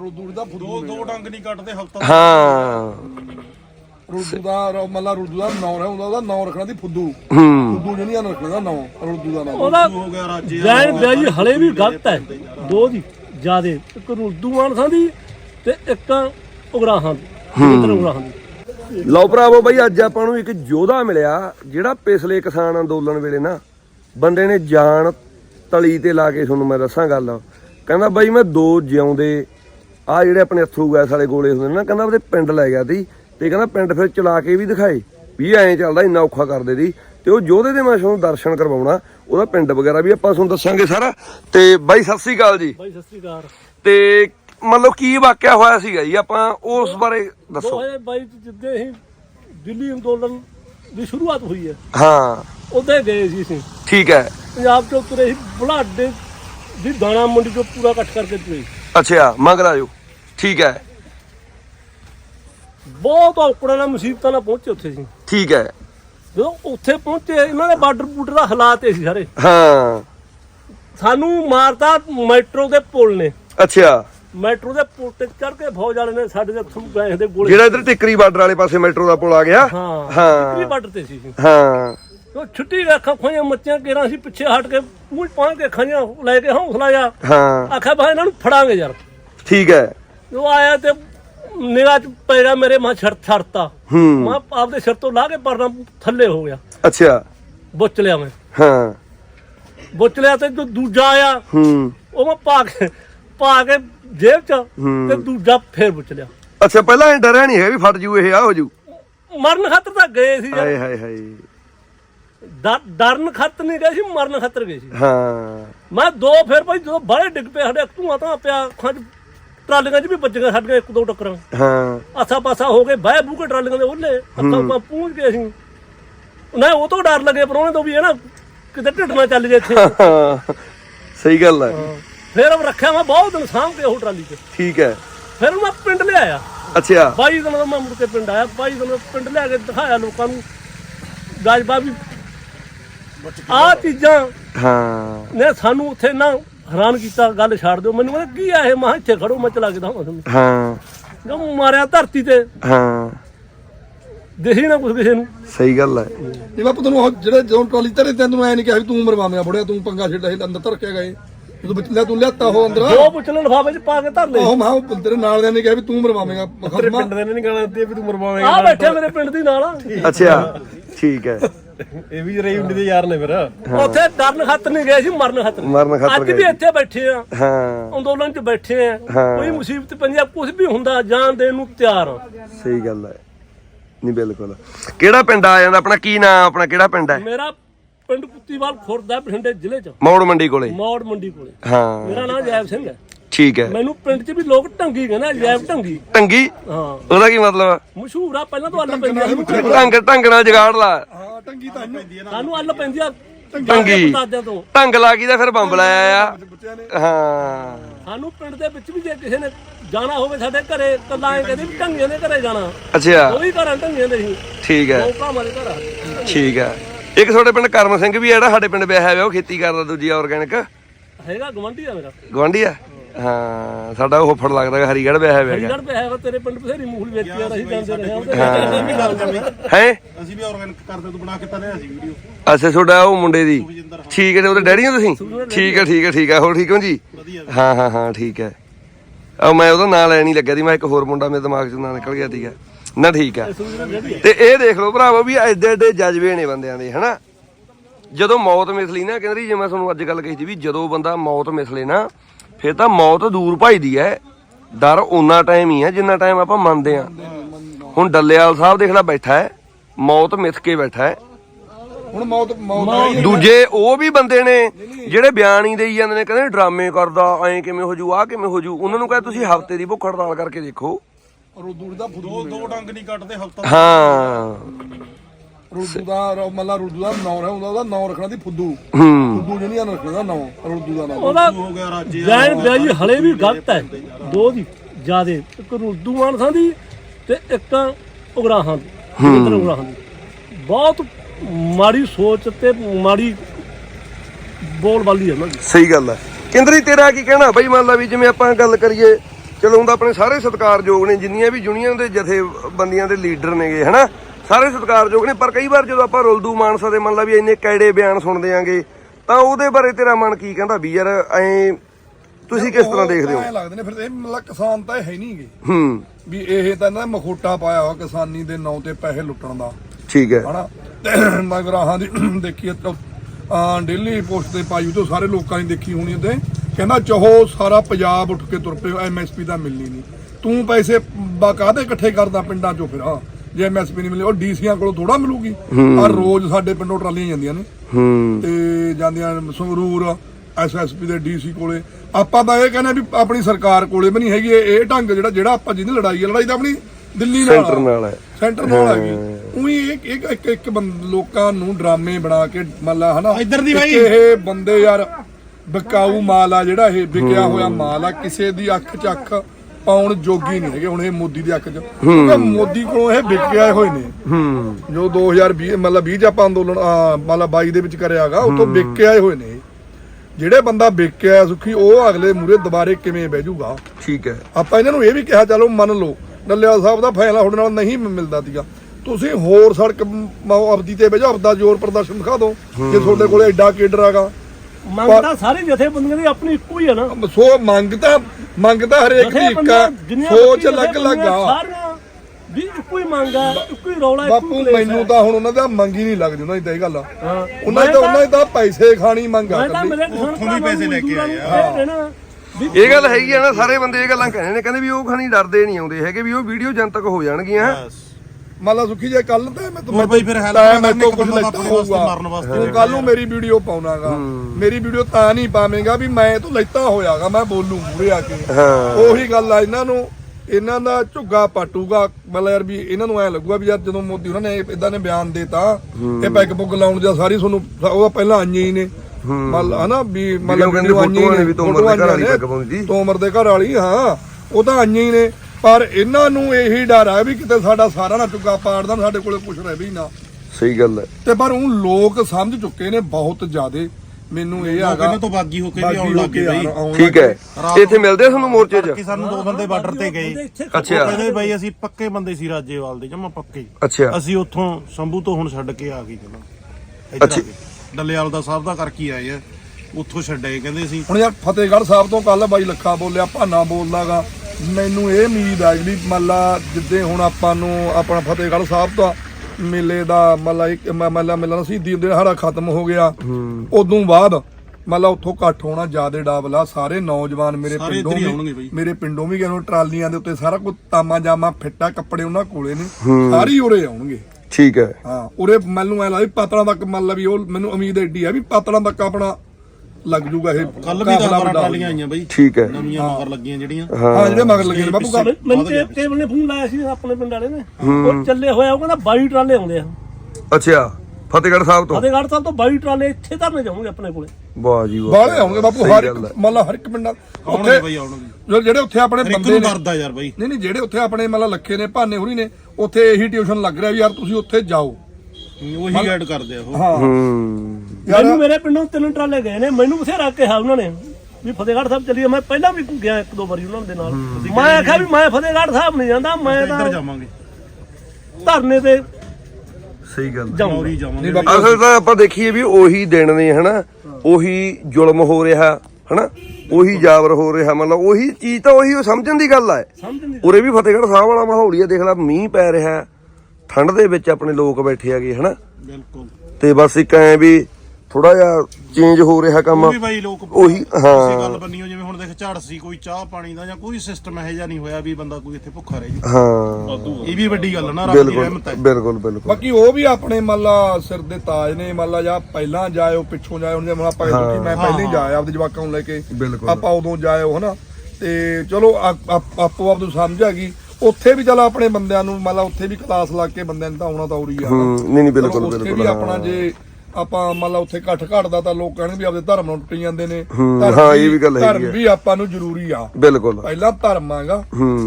ਰੁੱਦੂ ਦਾ ਦੋ ਫੁੱਦੂ ਦੋ ਡੰਗ ਨਹੀਂ ਕੱਟਦੇ ਹਫਤਾ ਹਾਂ। ਰੁੱਦੂ ਦਾ ਰ- ਮੱਲਾ ਰੁੱਦੂ ਦਾ ਨਾਂ ਹੈ ਉਹਦਾ ਨਾਂ ਰੱਖਣਾ ਦੀ ਫੁੱਦੂ। ਹੂੰ। ਫੁੱਦੂ ਜਿਹੜੀਆਂ ਰੱਖਣਾ ਦਾ ਨਾਂ ਰੁੱਦੂ ਦਾ ਨਾਂ। ਉਹਦਾ ਹੋ ਗਿਆ ਰਾਜੇ ਜੈਨ ਬਿਆਜੀ ਹਲੇ ਵੀ ਗਲਤ ਹੈ। ਦੋ ਦੀ ਜਿਆਦੇ। ਇੱਕ ਰੁੱਦੂ ਮਾਨਸਾਂ ਦੀ ਤੇ ਇੱਕ ਉਗਰਾਹਾਂ ਦੀ ਜਿੰਦਰ ਉਗਰਾਹਾਂ ਦੀ। ਲਓ ਭਰਾਵੋ ਬਈ ਅੱਜ ਆਪਾਂ ਨੂੰ ਇੱਕ ਯੋਧਾ ਮਿਲਿਆ ਜਿਹੜਾ ਪਿਛਲੇ ਕਿਸਾਨ ਅੰਦੋਲਨ ਵੇਲੇ ਨਾ ਬੰਦੇ ਨੇ ਜਾਨ ਤਲੀ ਤੇ ਲਾ ਕੇ ਤੁਹਾਨੂੰ ਮੈਂ ਦੱਸਾਂ ਗੱਲ। ਕਹਿੰਦਾ ਬਈ ਮੈਂ ਦੋ ਜਿਉਂਦੇ ਆ ਜਿਹੜੇ ਆਪਣੇ ਅਥਰੂ ਗੈਸ ਵਾਲੇ ਗੋਲੇ ਹੁੰਦੇ ਨੇ ਨਾ ਕਹਿੰਦਾ ਉਹਦੇ ਪਿੰਡ ਲੈ ਗਿਆ ਸੀ ਤੇ ਕਹਿੰਦਾ ਪਿੰਡ ਫਿਰ ਚਲਾ ਕੇ ਵੀ ਦਿਖਾਏ ਵੀ ਐਂ ਚੱਲਦਾ ਇੰਨਾ ਔਖਾ ਕਰਦੇ ਦੀ ਤੇ ਉਹ ਯੋਧੇ ਦੇ ਮੈਂ ਤੁਹਾਨੂੰ ਦਰਸ਼ਨ ਕਰਵਾਉਣਾ ਉਹਦਾ ਪਿੰਡ ਵਗੈਰਾ ਵੀ ਆਪਾਂ ਤੁਹਾਨੂੰ ਦੱਸਾਂਗੇ ਸਾਰਾ। ਤੇ ਬਾਈ ਸਤਿ ਸ੍ਰੀ ਅਕਾਲ ਜੀ। ਬਾਈ ਸਤਿ ਸ੍ਰੀ ਅਕਾਲ। ਤੇ ਮਤਲਬ ਕੀ ਵਾਕਿਆ ਹੋਇਆ ਸੀਗਾ ਜੀ? ਆਪਾਂ ਉਸ ਬਾਰੇ ਦੱਸੋ। 2022 ਚ ਜਿੱਦੇ ਅਸੀਂ ਦਿੱਲੀ ਅੰਦੋਲਨ ਦੀ ਸ਼ੁਰੂਆਤ ਹੋਈ ਹੈ ਹਾਂ। ਉਹਦੇ ਗਏ ਸੀ ਅਸੀਂ। ਠੀਕ ਹੈ। ਪੰਜਾਬ ਚੋਂ ਤੁਰੇ ਸੀ ਬੁਲਾਡੇ ਦੀ ਦਾਣਾ ਮੰਡੀ ਚੋਂ ਪੂਰਾ ਇਕੱਠ ਕਰਕੇ ਤੁਰੇ ਅੱਛਾ ਮਗਰ ਆਜੋ ਠੀਕ ਹੈ। ਬਹੁਤ ਔਕੜਾਂ ਨਾਲ ਮੁਸੀਬਤਾਂ ਨਾਲ ਪਹੁੰਚੇ ਉੱਥੇ ਸੀ। ਠੀਕ ਹੈ। ਜਦੋਂ ਉੱਥੇ ਪਹੁੰਚੇ ਇਹਨਾਂ ਦੇ ਬਾਰਡਰ ਬੂਟਰ ਦਾ ਹਾਲਾਤ ਇਹ ਸੀ ਸਾਰੇ। ਹਾਂ। ਸਾਨੂੰ ਮਾਰਤਾ ਮੈਟਰੋ ਦੇ ਪੁਲ ਨੇ। ਅੱਛਾ। ਮੈਟਰੋ ਦੇ ਪੁਲ ਤੇ ਚੜ ਕੇ ਫੌਜ ਵਾਲੇ ਨੇ ਸਾਡੇ ਦੇ ਥਰੂ ਗਏ ਦੇ ਗੋਲੇ। ਜਿਹੜਾ ਇਧਰ ਟਿੱਕਰੀ ਬਾਰਡਰ ਵਾਲੇ ਪਾਸੇ ਮੈਟਰੋ ਦਾ ਪੁਲ ਆ ਗਿਆ। ਹਾਂ ਹਾਂ। ਬਾਰਡਰ ਤੇ ਸੀ। ਹਾਂ। ਉਹ ਛੁੱਟੀ ਰੱਖਾਂ ਖੋਈਆਂ ਮੱਚੀਆਂ ਕੇਰਾਂ ਸੀ ਪਿੱਛੇ ਹਟ ਕੇ ਪੂੰਝ ਪਾਣ ਕੇ ਖਾਈਆਂ ਲੈ ਕੇ ਹੌਸਲਾ ਜਾ ਹਾਂ। ਆਖਿਆ ਭਾਈ ਇਹਨਾਂ ਨੂੰ ਫੜਾਂਗੇ ਯਾਰ। ਠੀਕ ਹੈ। ਉਹ ਆਇਆ ਤੇ ਨਿਗਾਹ ਚ ਪੈਗਾ ਮੇਰੇ ਮਾਂ ਛੜ ਛੜਤਾ ਹੂੰ। ਮੈਂ ਆਪਦੇ ਸਿਰ ਤੋਂ ਲਾ ਕੇ ਪਰਨਾ ਥੱਲੇ ਹੋ ਗਿਆ। ਅੱਛਾ। ਬੁੱਚ ਲਿਆ ਮੈਂ। ਹਾਂ। ਬੁੱਚ ਲਿਆ ਤੇ ਜੋ ਦੂਜਾ ਆਇਆ। ਹੂੰ। ਉਹ ਮੈਂ ਪਾ ਕੇ ਪਾ ਕੇ ਜੇਬ ਚ ਹੂੰ। ਤੇ ਦੂਜਾ ਫੇਰ ਬੁੱਚ ਲਿਆ। ਅੱਛਾ ਪਹਿਲਾਂ ਇਹ ਡਰਿਆ ਨਹੀਂ ਹੈ ਵੀ ਫਟ ਜੂ ਇਹ ਆ ਹੋ ਜੂ। ਮਰਨ ਖਾਤਰ ਤਾਂ ਗਏ ਸੀ। ਯਾਰ। ਹਾਏ ਹਾਏ ਹਾਏ। ਡ- ਡਰਨ ਖਾਤਰ ਨਹੀਂ ਗਏ ਸੀ ਮਰਨ ਖਾਤਰ ਗਏ ਸੀ। ਹਾਂ। ਮੈਂ ਦੋ ਫਿਰ ਭਾਈ ਜਦੋਂ ਬਾਹਲੇ ਡਿੱਗ ਪਏ ਸਾਡੇ ਧੂਆਂ ਤਾਂ ਪਿਆ ਅੱਖਾਂ 'ਚ ਟਰਾਲੀਆਂ 'ਚ ਵੀ ਵੱਜੀਆਂ ਸਾਡੀਆਂ ਇੱਕ ਦੋ ਟੱਕਰਾਂ। ਹਾਂ। ਆਸਾ ਪਾਸਾ ਹੋ ਗਏ ਬਾਹ ਬੂਕੇ ਟਰਾਲੀਆਂ ਦੇ ਉਹਲੇ ਅੱਖਾਂ ਪਾ ਪੂੰਝ ਗਏ ਸੀ ਨਾ ਉਹ ਤੋਂ ਡਰ ਲੱਗੇ ਪਰੋਣੇ ਤੋਂ ਵੀ ਹੈ ਨਾ ਕਿਤੇ ਢਿੱਡ ਨਾ ਚੱਲ ਜੇ ਇੱਥੇ। ਹਾਂ। ਸਹੀ ਗੱਲ ਹੈ। ਫਿਰ ਉਹ ਰੱਖਿਆ ਮੈਂ ਬਹੁਤ ਦਿਨ ਸਾਂਭ ਕੇ ਉਹ ਟਰਾਲੀ 'ਚ। ਠੀਕ ਹੈ। ਫਿਰ ਮੈਂ ਪਿੰਡ ਲਿਆਇਆ। ਅੱਛਾ। 22 ਦਿਨ ਮੈਂ ਮੁੜ ਕੇ ਪਿੰਡ ਆਇਆ। 22 ਦਿਨ ਪਿੰਡ ਲਿਆ ਕੇ ਦਿਖਾਇਆ ਲੋਕਾਂ ਨੂੰ। ਗਾਜਬਾ ਵੀ ਆ ਚੀਜ਼ਾਂ ਹਾਂ। ਨੇ ਸਾਨੂੰ ਉੱਥੇ ਨਾ ਹੈਰਾਨ ਕੀਤਾ ਗੱਲ ਛੱਡ ਦਿਓ। ਮੈਨੂੰ ਕਹਿੰਦੇ ਕੀ ਆ ਇਹ? ਮੈਂ ਇੱਥੇ ਖੜੋ ਮੈਂ ਚਲਾ ਕੇ ਦਵਾਂ ਤੁਹਾਨੂੰ। ਹਾਂ। ਜਦੋਂ ਮਾਰਿਆ ਧਰਤੀ ਤੇ? ਹਾਂ। ਦੇਖੀ ਨਾ ਕੁਛ ਕਿਸੇ ਨੂੰ। ਸਹੀ ਗੱਲ ਹੈ ਇਹ ਬਾਪੂ ਤੈਨੂੰ ਉਹ ਜਿਹੜੇ ਜਦੋਂ ਟਰਾਲੀ ਧਰੇ ਤੈਨੂੰ ਐ ਨਹੀਂ ਕਿਹਾ ਵੀ ਤੂੰ ਮਰਵਾਵੇਂ ਬੜਿਆ ਤੂੰ ਪੰਗਾ ਛੱਡਿਆ ਸੀ ਅੰਦਰ ਧਰ ਕੇ ਗਏ। ਜਦੋਂ ਵਿੱਚ ਲੈ ਤੂੰ ਲਿਆਤਾ ਉਹ ਅੰਦਰ। ਜੋ ਪੁੱਛਣ ਲਫਾਫੇ ਚ ਪਾ ਕੇ ਧਰ ਲੈ। ਉਹ ਮਾਂ ਤੇਰੇ ਨਾਲ ਦੇ ਨੇ ਕਿਹਾ ਵੀ ਤੂੰ ਮਰਵਾਵੇਂਗਾ। ਖਸਮਾ ਦੇ ਨੇ ਨਹੀਂ ਗਾਣਾ ਦਿੱਤੀ ਵੀ ਤੂੰ ਮਰਵਾਵੇਂਗਾ। ਆ ਬੈਠੇ ਮੇਰੇ ਪਿੰਡ ਦੀ ਨਾਲ। ਅੱਛਾ ਠੀਕ ਹੈ। ਇਹ ਵੀ ਰਹੀ ਹੁੰਦੀ ਦੇ ਯਾਰ ਨੇ ਫਿਰ। ਉੱਥੇ ਡਰਨ ਖਾਤਰ ਨਹੀਂ ਗਏ ਸੀ ਮਰਨ ਖਾਤਰ। ਮਰਨ ਖਾਤਰ ਅੱਜ ਵੀ ਗਏ। ਇੱਥੇ ਬੈਠੇ ਆ। ਹਾਂ। ਅੰਦੋਲਨ ਚ ਬੈਠੇ ਆ। ਹਾਂ। ਕੋਈ ਮੁਸੀਬਤ ਪੈਂਦੀ ਆ ਕੁਝ ਵੀ ਹੁੰਦਾ ਜਾਨ ਦੇਣ ਨੂੰ ਤਿਆਰ ਆ। ਸਹੀ ਗੱਲ ਹੈ ਨਹੀਂ ਬਿਲਕੁਲ। ਕਿਹੜਾ ਪਿੰਡ ਆ ਜਾਂਦਾ? ਆਪਣਾ ਕੀ ਨਾਮ ਆਪਣਾ ਕਿਹੜਾ ਪਿੰਡ ਹੈ? ਮੇਰਾ ਪਿੰਡ ਕੁੱਤੀਵਾਲ ਖੁਰਦ ਬਠਿੰਡੇ ਜ਼ਿਲ੍ਹੇ ਚ। ਮੌੜ ਮੰਡੀ ਕੋਲੇ। ਮੌੜ ਮੰਡੀ ਕੋਲੇ। ਹਾਂ। ਮੇਰਾ ਨਾਮ ਜੈਬ ਸਿੰਘ ਹੈ। ਠੀਕ ਹੈ। ਮੈਨੂੰ ਪਿੰਡ 'ਚ ਵੀ ਲੋਕ ਢੰਗੀ ਕਹਿੰਦੇ ਆ, ਜੈਬ ਢੰਗੀ। ਟੰਗੀ ਹਾਂ। ਉਹਦਾ ਕੀ ਮਤਲਬ ਮਸ਼ਹੂਰ ਆ ਪਹਿਲਾਂ ਤੋਂ ਅੱਲ ਪੈਂਦੀ ਆ। ਢੰਗ ਢੰਗ ਨਾਲ ਜਗਾੜ ਲਾ। ਹਾਂ ਟੰਗੀ ਤਾਂ ਸਾਨੂੰ ਅੱਲ ਪੈਂਦੀ ਆ ਢੰਗੀ। ਦਾਦਿਆਂ ਤੋਂ। ਢੰਗ ਲਾ ਗਈ ਤਾਂ ਫਿਰ ਬੰਬ ਲਾਇਆ ਆ। ਨੇ। ਹਾਂ। ਸਾਨੂੰ ਪਿੰਡ ਦੇ ਵਿੱਚ ਵੀ ਜੇ ਕਿਸੇ ਨੇ ਜਾਣਾ ਹੋਵੇ ਸਾਡੇ ਘਰੇ ਕੱਲਾ ਐ ਕਹਿੰਦੇ ਵੀ ਢੰਗੀਆਂ ਦੇ ਘਰੇ ਜਾਣਾ। ਅੱਛਾ। ਉਹ ਵੀ ਘਰਾਂ ਢੰਗੀਆਂ ਦੇ ਸੀ ਠੀਕ ਹੈ। ਮੌਕਾ ਮਾਰੇ ਘਰ। ਆ। ਠੀਕ ਹੈ। ਇੱਕ ਤੁਹਾਡੇ ਪਿੰਡ ਕਰਮ ਸਿੰਘ ਵੀ ਹੈ ਜਿਹੜਾ ਸਾਡੇ ਪਿੰਡ ਵਿਆਹਿਆ ਹੋਇਆ ਉਹ ਖੇਤੀ ਕਰਦਾ ਦੂਜੀ ਆਰਗੈਨਿਕ। ਹੈਗਾ ਗਵੰਡੀ ਆ ਮੇਰਾ। ਗਵਾਂਢੀ ਆ? ਹਾਂ ਸਾਡਾ ਉਹ ਫੜ ਲੱਗਦਾ ਗਾ, ਹਰੀਗੜ੍ਹ ਵਿਆਹਿਆ ਹੋਇਆ ਹੈਗਾ। ਹਰੀਗੜ੍ਹ ਪਿਆ ਹੈਗਾ ਤੇਰੇ ਪਿੰਡ ਬਥੇਰੀ ਮੂਲ ਵੇਚੀ ਆ ਰਹੀ ਜਾਂਦੇ ਰਹੇ ਉਹਦੇ ਵੀ ਗੱਲ ਕਰਨੀ। ਹੈ? ਅਸੀਂ ਵੀ ਆਰਗੈਨਿਕ ਕਰਦੇ ਤੋਂ ਬਣਾ ਕੇ ਤਾਂ ਲਿਆ ਸੀ ਵੀਡੀਓ। ਅੱਛਾ ਤੁਹਾਡਾ ਉਹ ਮੁੰਡੇ ਦੀ। ਠੀਕ ਹੈ ਤੇ ਉਹਦੇ ਡੈਡੀ ਹੋ ਤੁਸੀਂ? ਠੀਕ ਹੈ ਠੀਕ ਹੈ ਠੀਕ ਹੈ ਹੋਰ ਠੀਕ ਹੋ ਜੀ? ਹਾਂ ਹਾਂ ਹਾਂ ਠੀਕ ਹੈ। ਆ ਮੈਂ ਉਹਦਾ ਨਾਂ ਲੈਣ ਹੀ ਲੱਗਿਆ ਸੀ ਮੈਂ ਇੱਕ ਹੋਰ ਮੁੰਡਾ ਮੇਰੇ ਦਿਮਾਗ 'ਚੋਂ ਨਾਂ ਨਿਕਲ ਗਿਆ ਸੀਗਾ। ਨਾ ਠੀਕ ਹੈ। ਤੇ ਇਹ ਦੇਖ ਲਓ ਭਰਾਵੋ ਵੀ ਐਡੇ ਐਡੇ ਜਜ਼ਬੇ ਨੇ ਬੰਦਿਆਂ ਦੇ ਹਨਾ? ਜਦੋਂ ਮੌਤ ਮਿਸਲੀ ਨਾ ਕਹਿੰਦੀ ਜਿਵੇਂ ਮੈਂ ਤੁਹਾਨੂੰ ਅੱਜ ਗੱਲ ਕਹੀ ਸੀ ਵੀ ਜਦੋਂ ਬੰਦਾ ਮੌਤ ਮਿਸਲੇ ਨਾ ਫਿਰ ਤਾਂ ਮੌਤ ਦੂਰ ਭਜਦੀ ਹੈ। ਡਰ ਉਨਾ ਟਾਈਮ ਹੀ ਹੈ ਜਿੰਨਾ ਟਾਈਮ ਆਪਾਂ ਮੰਨਦੇ ਆ ਹੁਣ ਡੱਲੇਵਾਲ ਸਾਹਿਬ ਦੇਖ ਲੈ ਬੈਠਾ ਹੈ ਮੌਤ ਮਿਥ ਕੇ ਬੈਠਾ ਹੈ। ਹੁਣ ਮੌਤ ਮੌਤ। ਦੂਜੇ ਉਹ ਵੀ ਬੰਦੇ ਨੇ ਜਿਹੜੇ ਬਿਆਨ ਹੀ ਦੇਈ ਜਾਂਦੇ ਨੇ ਕਹਿੰਦੇ ਡਰਾਮੇ ਕਰਦਾ ਐਂ ਕਿਵੇਂ ਹੋ ਜੂ ਆ ਕਿਵੇਂ ਹੋ ਜੂ ਉਹਨਾਂ ਨੂੰ ਕਹੇ ਤੁਸੀਂ ਹਫ਼ਤੇ ਦੀ ਭੁੱਖ ਹੜਤਾਲ ਕਰਕੇ ਦੇਖੋ। ਰੁੱਦੂ ਦਾ ਦੋ ਫੁੱਦੂ ਦੋ ਡੰਗ ਨਹੀਂ ਕੱਟਦੇ ਹਫਤਾ ਹਾਂ। ਰੁੱਦੂ ਦਾ ਰ- ਮੱਲਾ ਰੁੱਦੂ ਦਾ ਨਾਂ ਹੈ ਉਹਦਾ ਨਾਂ ਰੱਖਣਾ ਦੀ ਫੁੱਦੂ। ਹੂੰ। ਫੁੱਦੂ ਜਿਹੜੀਆਂ ਰੱਖਣਾ ਦਾ ਨਾਂ ਰੁੱਦੂ ਦਾ ਨਾਂ। ਉਹਦਾ ਹੋ ਗਿਆ ਰਾਜੇ ਜੈਨ ਬਿਆਜੀ ਹਲੇ ਵੀ ਗਲਤ ਹੈ। ਦੋ ਦੀ ਜਿਆਦੇ ਇੱਕ ਰੁੱਦੂ ਮਾਨਸਾਂ ਦੀ ਤੇ ਇੱਕ ਉਗਰਾਹਾਂ ਦੀ ਜਿੰਦਰ ਉਗਰਾਹਾਂ ਦੀ। ਬਹੁਤ ਮਾੜੀ ਸੋਚ ਤੇ ਮਾੜੀ ਬੋਲ ਬਾਲੀ ਹੈ ਉਹਨਾਂ ਦੀ ਸਹੀ ਗੱਲ ਹੈ। ਕੇਂਦਰੀ ਤੇਰਾ ਕੀ ਕਹਿਣਾ? ਬਈ ਮੰਨ ਲਾ ਵੀ ਜਿਵੇਂ ਆਪਾਂ ਗੱਲ ਕਰੀਏ ਚਲੋ ਹੁੰਦਾ ਆਪਣੇ ਸਾਰੇ ਸਤਿਕਾਰਯੋਗ ਨੇ ਜਿੰਨੀਆਂ ਵੀ ਯੂਨੀਅਨ ਦੇ ਜਥੇ ਬੰਦੀਆਂ ਦੇ ਲੀਡਰ ਨੇਗੇ ਹਨਾ? ਸਾਰੇ ਸਤਿਕਾਰਯੋਗ ਨੇ ਪਰ ਕਈ ਵਾਰ ਜਦੋਂ ਆਪਾਂ ਰੁਲਦੂ ਮਾਨਸਾ ਦੇ ਮੰਨ ਲਾ ਵੀ ਇੰਨੇ ਕੈੜੇ ਬਿਆਨ ਸੁਣਦੇ ਆਂਗੇ ਤਾਂ ਉਹਦੇ ਬਾਰੇ ਤੇਰਾ ਮਨ ਕੀ ਕਹਿੰਦਾ ਵੀ ਯਾਰ ਐ ਤੁਸੀਂ ਕਿਸ ਤਰ੍ਹਾਂ ਦੇਖਦੇ ਹੋ? ਐਂ ਲੱਗਦੇ ਨੇ ਫਿਰ ਇਹ ਮਤਲਬ ਕਿਸਾਨ ਤਾਂ ਹੈ ਨਹੀਂਗੇ ਹੂੰ। ਵੀ ਇਹ ਤਾਂ ਨਾ ਮਖੋਟਾ ਪਾਇਆ ਹੋਇਆ ਕਿਸਾਨੀ ਦੇ ਨਾਂ ਤੇ ਪੈਸੇ ਲੁੱਟਣ ਦਾ। ਠੀਕ ਹੈ। ਹਨਾ? ਤੇ ਮੈਂ ਗਰਾਹਾਂ ਦੀ ਦੇਖੀ ਆ ਡੇਲੀ ਪੋਸਟ ਤੇ ਪਾਈ ਤੋਂ ਸਾਰੇ ਲੋਕਾਂ ਨੇ ਦੇਖੀ ਹੋਣੀ ਤੇ ਕਹਿੰਦਾ ਚਾਹੋ ਸਾਰਾ ਪੰਜਾਬ ਉੱਠ ਕੇ ਤੁਰ ਪਿਓ ਐਮਐਸਪੀ ਦਾ ਮਿਲਣੀ ਨਹੀਂ ਤੂੰ ਪੈਸੇ ਬਾਕਾਇਦੇ ਇਕੱਠੇ ਕਰਦਾ ਪਿੰਡਾਂ ਚੋਂ ਫਿਰ ਹਾਂ? ਜੇ ਐਮਐਸਪੀ ਨਹੀਂ ਮਿਲੇ ਉਹ ਡੀਸੀਆਂ ਕੋਲੋਂ ਥੋੜਾ ਮਿਲੂਗੀ। ਆ ਰੋਜ਼ ਸਾਡੇ ਪਿੰਡੋਂ ਟਰਾਲੀਆਂ ਜਾਂਦੀਆਂ ਨੇ। ਹੂੰ। ਤੇ ਜਾਂਦੀਆਂ ਸੰਗਰੂਰ ਐਸਐਸਪੀ ਦੇ ਡੀਸੀ ਕੋਲੇ। ਆਪਾਂ ਤਾਂ ਇਹ ਕਹਿੰਦੇ ਵੀ ਆਪਣੀ ਸਰਕਾਰ ਕੋਲੇ ਵੀ ਨਹੀਂ ਹੈਗੀ ਇਹ ਢੰਗ ਜਿਹੜਾ ਜਿਹੜਾ ਆਪਾਂ ਜਿਹਦੀ ਲੜਾਈ ਹੈ ਲੜਾਈ ਤਾਂ ਆਪਣੀ ਦਿੱਲੀ ਨਾਲ ਸੈਂਟਰ ਨਾਲ ਹੈ। ਸੈਂਟਰ ਨਾਲ ਹੈਗੀ। ਉਹੀ ਇੱਕ ਇੱਕ ਇੱਕ ਇੱਕ ਬੰਦ- ਲੋਕਾਂ ਨੂੰ ਡਰਾਮੇ ਬਣਾ ਕੇ ਮੱਲਾ ਹਨਾ? ਇੱਧਰ ਦੀ ਬਾਈ। ਇਹ ਬੰਦੇ ਯਾਰ ਬਕਾਊ ਮਾਲ ਆ ਜਿਹੜਾ ਇਹ ਵਿਕਿਆ ਹੋਇਆ ਮਾਲ ਆ ਕਿਸੇ ਦੀ ਅੱਖ 'ਚ ਅੱਖ ਪਾਉਣ ਜੋਗੀ ਨਹੀਂ ਹੈਗੇ। ਹੁਣ ਇਹ ਮੋਦੀ ਦੀ ਅੱਖ 'ਚ। ਕਿਉਂਕਿ ਮੋਦੀ ਕੋਲੋਂ ਇਹ ਵਿਕਿਆ ਹੋਏ ਨੇ। ਹੂੰ। ਜੋ 2020 ਮਤਲਬ 20 ਚ ਆਪਾਂ ਅੰਦੋਲਨ ਆ, ਮਤਲਬ 22 ਦੇ ਵਿੱਚ ਕਰਿਆਗਾ ਉਤੋਂ ਵਿਕ ਕੇ ਆਏ ਹੋਏ ਨੇ। ਜਿਹੜੇ ਬੰਦਾ ਵਿਕ ਕੇ ਆਇਆ ਸੁਖੀ ਉਹ ਅਗਲੇ ਮੂਰੇ ਦੁਬਾਰੇ ਕਿਵੇਂ ਬਹਿ ਜਾਊਗਾ? ਠੀਕ ਹੈ। ਆਪਾਂ ਇਹਨਾਂ ਨੂੰ ਇਹ ਵੀ ਕਿਹਾ ਚਲੋ ਮੰਨ ਲਓ ਡੱਲੇਵਾਲ ਸਾਹਿਬ ਦਾ ਫੈਸਲਾ ਤੁਹਾਡੇ ਨਾਲ ਨਹੀਂ ਮਿਲਦਾ ਸੀਗਾ। ਤੁਸੀਂ ਹੋਰ ਸੜਕ ਮ- ਅਵਧੀ ਤੇ ਬਹਿ ਜਾਓ ਆਪਦਾ ਜ਼ੋਰ ਪ੍ਰਦਰਸ਼ਨ ਦਿਖਾ ਦਿਓ। ਜੇ ਤੁਹਾਡੇ ਕੋਲੇ ਐਡਾ ਕੇਡਰ ਹੈਗਾ ਮੰਗਦਾ ਸਾਰੇ ਜਥੇਬੰਦੀਆਂ ਦੀ ਆਪਣੀ ਇੱਕੋ ਹੀ ਹੈ ਨਾ। ਸੋ ਮੰਗ ਤਾਂ ਮੰਗ ਤਾਂ ਹਰੇਕ ਦੀ ਇੱਕ ਆ ਸੋਚ ਅਲੱਗ ਅਲੱਗ ਆ। ਸਾਰੀਆਂ ਵੀ ਇੱਕੋ ਹੀ ਮੰਗ ਆ ਇੱਕੋ ਹੀ ਰੌਲਾ ਇੱਕੋ ਬਾਪੂ ਹੀ ਕਲੇਸ਼ ਮੈਨੂੰ ਤਾਂ ਹੁਣ ਉਹਨਾਂ ਦਾ ਮੰਗ ਹੀ ਨਹੀਂ ਲੱਗਦੀ ਉਹਨਾਂ ਦੀ ਤਾਂ ਇਹ ਗੱਲ ਆ। ਹਾਂ। ਉਹਨਾਂ ਦੀ ਤਾਂ ਉਹਨਾਂ ਦੀ ਤਾਂ ਪੈਸੇ ਖਾਣੀ ਮੰਗ ਆ ਮੈਂ ਤਾਂ ਇਕੱਲੀ। ਮੇਰੇ ਕਿਸਾਨ ਉੱਥੋਂ ਵੀ ਪੈਸੇ ਲੈ ਕੇ ਆਏ ਆ। ਕਹਿਣਾ ਵੀ ਇਹ ਗੱਲ ਹੈਗੀ ਆ ਨਾ ਸਾਰੇ ਬੰਦੇ ਇਹ ਗੱਲਾਂ ਕਹਿੰਦੇ ਨੇ ਕਹਿੰਦੇ ਵੀ ਉਹ ਖਾਣੀ ਡਰਦੇ ਨਹੀਂ ਆਉਂਦੇ ਹੈਗੇ ਵੀ ਉਹ ਵੀਡੀਓ ਜਨਤਕ ਹੋ ਜਾਣਗੀਆਂ। ਲਾ ਸੁਖੀ ਜੇ ਕੱਲ ਤਾਂ ਮੈਂ ਹੋਰ ਬਈ ਫਿਰ help ਮੈਂ ਕਰਨੀ ਕੁਝ ਬੰਦਾ ਲੈਤਾ ਆਪਣੇ ਵਾਸਤੇ ਹੋਊਗਾ। ਮਰਨ ਵਾਸਤੇ ਤੂੰ ਕੱਲ ਨੂੰ ਮੇਰੀ ਵੀਡੀਓ ਪਾਉਣਾਗਾ। ਮੇਰੀ ਵੀਡੀਓ ਤਾਂ ਨਹੀਂ ਪਾਵੇਂਗਾ ਵੀ ਮੈਂ ਤੋਂ ਲੈਤਾ ਹੋਇਆਗਾ ਮੈਂ ਬੋਲੂ ਮੂਰੇ ਆ ਕੇ। ਹਾਂ। ਉਹੀ ਗੱਲ ਆ ਇਹਨਾਂ ਨੂੰ ਇਹਨਾਂ ਦਾ ਝੁੱਗਾ ਪਾਟੂਗਾ। ਮਤਲਬ ਯਾਰ ਵੀ ਇਹਨਾਂ ਨੂੰ ਐ ਲੱਗੂਗਾ ਵੀ ਯਾਰ ਜਦੋਂ ਮੋਦੀ ਉਹਨਾਂ ਨੇ ਇਦਾਂ ਨੇ ਬਿਆਨ ਦੇਤਾ ਇਹ ਪੈਗ ਪੁੱਗ ਲਾਉਣ ਜਾਂ ਸਾਰੀ ਤੁਹਾਨੂੰ ਉਹ ਪਹਿਲਾਂ ਆਈਆਂ ਹੀ ਨੇ। ਮਤਲਬ ਹਨਾ ਵੀ ਮਤਲਬ ਕਹਿੰਦੇ ਫੋਟੋਆਂ ਨੇ ਵੀ ਤੋਮਰ ਦੇ ਘਰ ਵਾਲੀ। ਪੈਗ ਪਾਉਂਦੀ। ਤੋਮਰ ਦੇ ਘਰ ਵਾਲੀ ਹਾਂ। ਉਹ ਤਾਂ ਆਈਆਂ ਹੀ ਨੇ। ਪਰ ਇਹਨਾਂ ਨੂੰ ਇਹੀ ਡਰ ਆ ਵੀ ਕਿਤੇ ਸਾਡਾ ਸਾਰਾ ਨਾ ਝੁੱਗਾ ਪਾੜ ਦੇਣ ਸਾਡੇ ਕੋਲੇ ਕੁਝ ਰਹੇ ਵੀ ਨਾ। ਸਹੀ ਗੱਲ ਹੈ। ਤੇ ਪਰ ਉਹ ਲੋਕ ਸਮਝ ਚੁੱਕੇ ਨੇ ਬਹੁਤ ਜ਼ਿਆਦੇ। ਮੈਨੂੰ ਇਹ ਹੈਗਾ ਇਹਨਾਂ ਤੋਂ ਬਾਗੀ ਹੋ ਕੇ ਵੀ ਆਉਣ ਲੱਗ ਗਏ ਬਈ। ਠੀਕ ਹੈ। ਇੱਥੇ ਮਿਲਦੇ ਆ ਤੁਹਾਨੂੰ ਮੋਰਚੇ 'ਚ? ਕਿ ਸਾਨੂੰ ਦੋ ਬੰਦੇ ਬਾਰਡਰ ਤੇ ਗਏ। ਅੱਛਾ। ਕਹਿੰਦੇ ਬਈ ਅਸੀਂ ਪੱਕੇ ਬੰਦੇ ਸੀ ਰਾਜੇਵਾਲ ਦੇ ਜਮਾ ਪੱਕੇ। ਅੱਛਾ। ਅਸੀਂ ਉੱਥੋਂ ਸੰਭੂ ਤੋਂ ਹੁਣ ਛੱਡ ਕੇ ਆ ਗਏ ਜਮਾ। ਅੱਛਾ। ਆ। ਡੱਲੇਵਾਲ ਦਾ ਸਾਹਿਬ ਦਾ ਕਰਕੇ ਆਏ ਆ। ਉੱਥੋਂ ਛੱਡੇ ਕਹਿੰਦੇ ਸੀ ਹੁਣ ਯਾਰ ਫਤਿਹਗੜ੍ਹ ਸਾਹਿਬ ਤੋਂ ਕੱਲ ਬਾਈ ਲੱਖਾ ਬੋਲਿਆ ਭਾਨਾ ਬੋਲਦਾਗਾ ਮੈਨੂੰ ਇਹ ਉਮੀਦ ਆ ਜਿਹੜੀ ਮੱਲਾ ਜਿੱਦੇ ਹੁਣ ਆਪਾਂ ਨੂੰ ਆਪਣਾ ਫਤਿਹਗੜ੍ਹ ਸਾਹਿਬ ਦਾ ਮੇਲੇ ਦਾ ਮੱਲਾ ਇੱਕ ਮੱਲਾ ਮੇਲਾ ਸ਼ਹੀਦੀ ਦਿਨ ਸਾਡਾ ਖਤਮ ਹੋ ਗਿਆ। ਉਦੋਂ ਬਾਅਦ ਮੱਲਾ ਉੱਥੋਂ ਇਕੱਠ ਹੋਣਾ ਜਿਆਦੇ ਡਾਬਲਾ ਸਾਰੇ ਨੌਜਵਾਨ ਮੇਰੇ ਪਿੰਡੋਂ ਵੀ। ਮੇਰੇ ਪਿੰਡੋਂ ਵੀ ਗਏ ਟਰਾਲੀਆਂ ਦੇ ਉੱਤੇ ਸਾਰਾ ਕੁਝ ਤਾਮਾ ਜਾਮਾ ਫਿੱਟਾ ਕੱਪੜੇ ਉਹਨਾਂ ਕੋਲੇ ਨੇ। ਸਾਰੀ ਉਰੇ ਆਉਣਗੇ। ਠੀਕ ਹੈ। ਹਾਂ ਉਰੇ ਮੈਨੂੰ ਐ ਲੱਗਦਾ ਵੀ ਪਾਤੜਾਂ ਤੱਕ ਮੰਨ ਲਾ ਵੀ ਉਹ ਮੈਨੂੰ ਉਮੀਦ ਐਡੀ ਆ ਵੀ ਪਾਤੜਾਂ ਤੱਕ ਆਪਣਾ ਲੱਗ ਜੂਗਾ ਇਹ ਕੱਲ ਵੀ ਕਾਫਲਾ ਤਾਂ ਵੱਡਾ ਟਰਾਲੀਆਂ ਆਈਆਂ ਬਈ। ਠੀਕ ਹੈ। ਨਵੀਆਂ ਮਗਰ ਲੱਗੀਆਂ ਜਿਹੜੀਆਂ। ਹਾਂ। ਜਿਹੜੇ ਮਗਰ ਲੱਗੇ ਨੇ ਬਾਪੂ ਘਰ ਮੈਨੂੰ ਤੇ ਕੇਵਲ ਨੇ ਫੋਨ ਲਾਇਆ ਸੀ ਆਪਣੇ ਪਿੰਡ ਵਾਲੇ ਨੇ। ਉਹ ਚੱਲੇ ਹੋਇਆ ਉਹ ਕਹਿੰਦਾ 22 ਟਰਾਲੇ ਆਉਂਦੇ ਆ। ਅੱਛਾ ਫਤਿਹਗੜ੍ਹ ਸਾਹਿਬ ਤੋਂ? ਫਤਿਹਗੜ੍ਹ ਸਾਹਿਬ ਤੋਂ 22 ਟਰਾਲੇ ਇੱਥੇ ਧਰਨੇ ਜਾਣਗੇ ਆਪਣੇ ਕੋਲੇ। ਵਾਹ ਜੀ ਵਾਹ। ਬਾਹਲੇ ਆਉਣਗੇ ਬਾਪੂ ਸਹੀ ਹਰ ਗੱਲ ਹੈ। ਇੱਕ ਮਤਲਬ ਹਰ ਇੱਕ ਪਿੰਡਾਂ ਆਉਣਗੇ ਉੱਥੇ ਬਈ ਆਉਣਗੇ। ਜਿਹੜੇ ਉੱਥੇ ਆਪਣੇ ਇੱਕ ਬੰਦੇ ਨੂੰ ਨੇ ਡਰਦਾ ਯਾਰ ਬਈ। ਨਹੀਂ ਨਹੀਂ ਜਿਹੜੇ ਉੱਥੇ ਆਪਣੇ ਮਤਲਬ ਲੱਖੇ ਨੇ ਭਾਨੇ ਹੋਰੀ ਨੇ ਉੱਥੇ ਇਹੀ ਟਿਊਸ਼ਨ ਲੱਗ ਰਿਹਾ ਵੀ ਯਾਰ ਤੁਸੀਂ ਉੱਥੇ ਜਾਓ। ਉਹੀ ਗਾਈਡ ਕਰਦੇ ਆ ਉਹ। ਹਾਂ। ਹੂੰ। ਮੈਨੂੰ ਮੇਰੇ ਪਿੰਡੋਂ ਤਿੰਨ ਟਰਾਲੇ ਗਏ ਨੇ ਮੈਨੂੰ ਬਥੇਰਾ ਕਿਹਾ ਉਹਨਾਂ ਨੇ ਵੀ ਫਤਿਹਗੜ੍ਹ ਸਾਹਿਬ ਚੱਲੀਏ। ਮੈਂ ਪਹਿਲਾਂ ਵੀ ਗਿਆ ਇੱਕ ਦੋ ਵਾਰੀ ਉਹਨਾਂ ਦੇ ਨਾਲ। ਮੈਂ ਆਖਿਆ ਵੀ ਮੈਂ ਫਤਿਹਗੜ੍ਹ ਸਾਹਿਬ ਨਹੀਂ ਜਾਂਦਾ ਮੈਂ ਇੱਧਰ ਤਾਂ ਜਾਵਾਂਗੇ। ਧਰਨੇ ਤੇ ਸਹੀ ਗੱਲ ਹੈ। ਜਾਊਂਗਾ। ਮੌਰੀ ਜਾਵਾਂਗੇ। ਅਸਲ ਤਾਂ ਆਪਾਂ ਦੇਖੀਏ ਵੀ ਉਹੀ ਦਿਨ ਨੇ ਹਨਾ? ਉਹੀ ਜ਼ੁਲਮ ਹੋ ਰਿਹਾ ਹਨਾ? ਉਹੀ ਜਾਬਰ ਹੋ ਰਿਹਾ ਮਤਲਬ ਉਹੀ ਚੀਜ਼ ਤਾਂ ਉਹੀ ਉਹ ਸਮਝਣ ਦੀ ਗੱਲ ਆ ਸਮਝ ਨਹੀਂ ਉਰੇ ਵੀ ਫਤਿਹਗੜ੍ਹ ਸਾਹਿਬ ਵਾਲਾ ਮਾਹੌਲ ਹੀ ਆ ਦੇਖ ਲੈ ਮੀਂਹ ਪੈ ਰਿਹਾ ਠੰਡ ਦੇ ਵਿੱਚ ਆਪਣੇ ਲੋਕ ਬੈਠੇ ਹੈਗੇ ਹਨਾ? ਬਿਲਕੁਲ। ਤੇ ਬਸ ਇੱਕ ਐ ਵੀ ਥੋੜਾ ਜਿਹਾ ਚੇਂਜ ਹੋ ਰਿਹਾ ਕੰਮ। ਉਹ ਵੀ ਬਾਈ ਲੋਕ ਉਹੀ, ਹਾਂ। ਗੱਲ ਬੰਨੀ ਜਿਵੇਂ ਹੁਣ ਦੇਖ ਝਾੜ ਸੀ ਕੋਈ ਚਾਹ ਪਾਣੀ ਦਾ ਜਾਂ ਕੋਈ ਸਿਸਟਮ ਇਹੋ ਜਿਹਾ ਨਹੀਂ ਹੋਇਆ ਵੀ ਬੰਦਾ ਕੋਈ ਇੱਥੇ ਭੁੱਖਾ ਰਹਿ ਜੀ। ਹਾਂ। ਇਹ ਵੀ ਵੱਡੀ ਗੱਲ ਹੈ ਨਾ ਰੱਬ ਦੀ ਰਹਿਮਤ ਹੈ। ਬਿਲਕੁਲ ਬਿਲਕੁਲ। ਬਾਕੀ ਉਹ ਵੀ ਆਪਣੇ ਮੱਲਾ ਸਿਰ ਦੇ ਤਾਜ ਨੇ ਮੱਲਾ ਜਾਂ ਪਹਿਲਾਂ ਜਾਇਓ ਪਿੱਛੋਂ ਜਾਇਓ ਹੁਣ ਜਿਵੇਂ ਆਪਾਂ ਕਿ ਮੈਂ ਪਹਿਲਾਂ ਹੀ ਜਾਇਆ ਆਪਦੇ ਜਵਾਕਾਂ ਨੂੰ ਲੈ ਕੇ। ਆਪਾਂ ਉਦੋਂ ਜਾਇਓ ਹਨਾ? ਤੇ ਚਲੋ ਆਪੋ ਆਪ ਨੂੰ ਸਮਝ ਆ ਗਈ। ਉੱਥੇ ਵੀ ਚਲ ਆਪਣੇ ਬੰਦਿਆਂ ਨੂੰ ਮੱਲਾ ਉੱਥੇ ਵੀ ਕਲਾਸ ਲਾ ਕੇ ਬੰਦਿਆਂ ਨੂੰ ਤਾਂ ਆਉਣਾ ਤਾਂ ਉਰੀ ਆ ਹੂੰ ਨਹੀਂ ਨਹੀਂ ਬਿਲਕੁਲ ਬਿਲਕੁਲ ਵੀ ਹਾਂ। ਆਪਣਾ ਜੇ ਆਪਾਂ ਮੰਨ ਲਾ ਉੱਥੇ ਘੱਟ ਘਟਦਾ ਤਾਂ ਲੋਕ ਕਹਿਣਗੇ ਵੀ ਆਪਦੇ ਧਰਮ ਨੂੰ ਟੁੱਟੀ ਜਾਂਦੇ ਨੇ। ਹੂੰ, ਇਹ ਵੀ ਗੱਲ ਹੈਗੀ ਧਰਮ। ਵੀ ਆਪਾਂ ਨੂੰ ਜ਼ਰੂਰੀ ਆ। ਬਿਲਕੁਲ। ਪਹਿਲਾਂ ਧਰਮ ਆਗਾ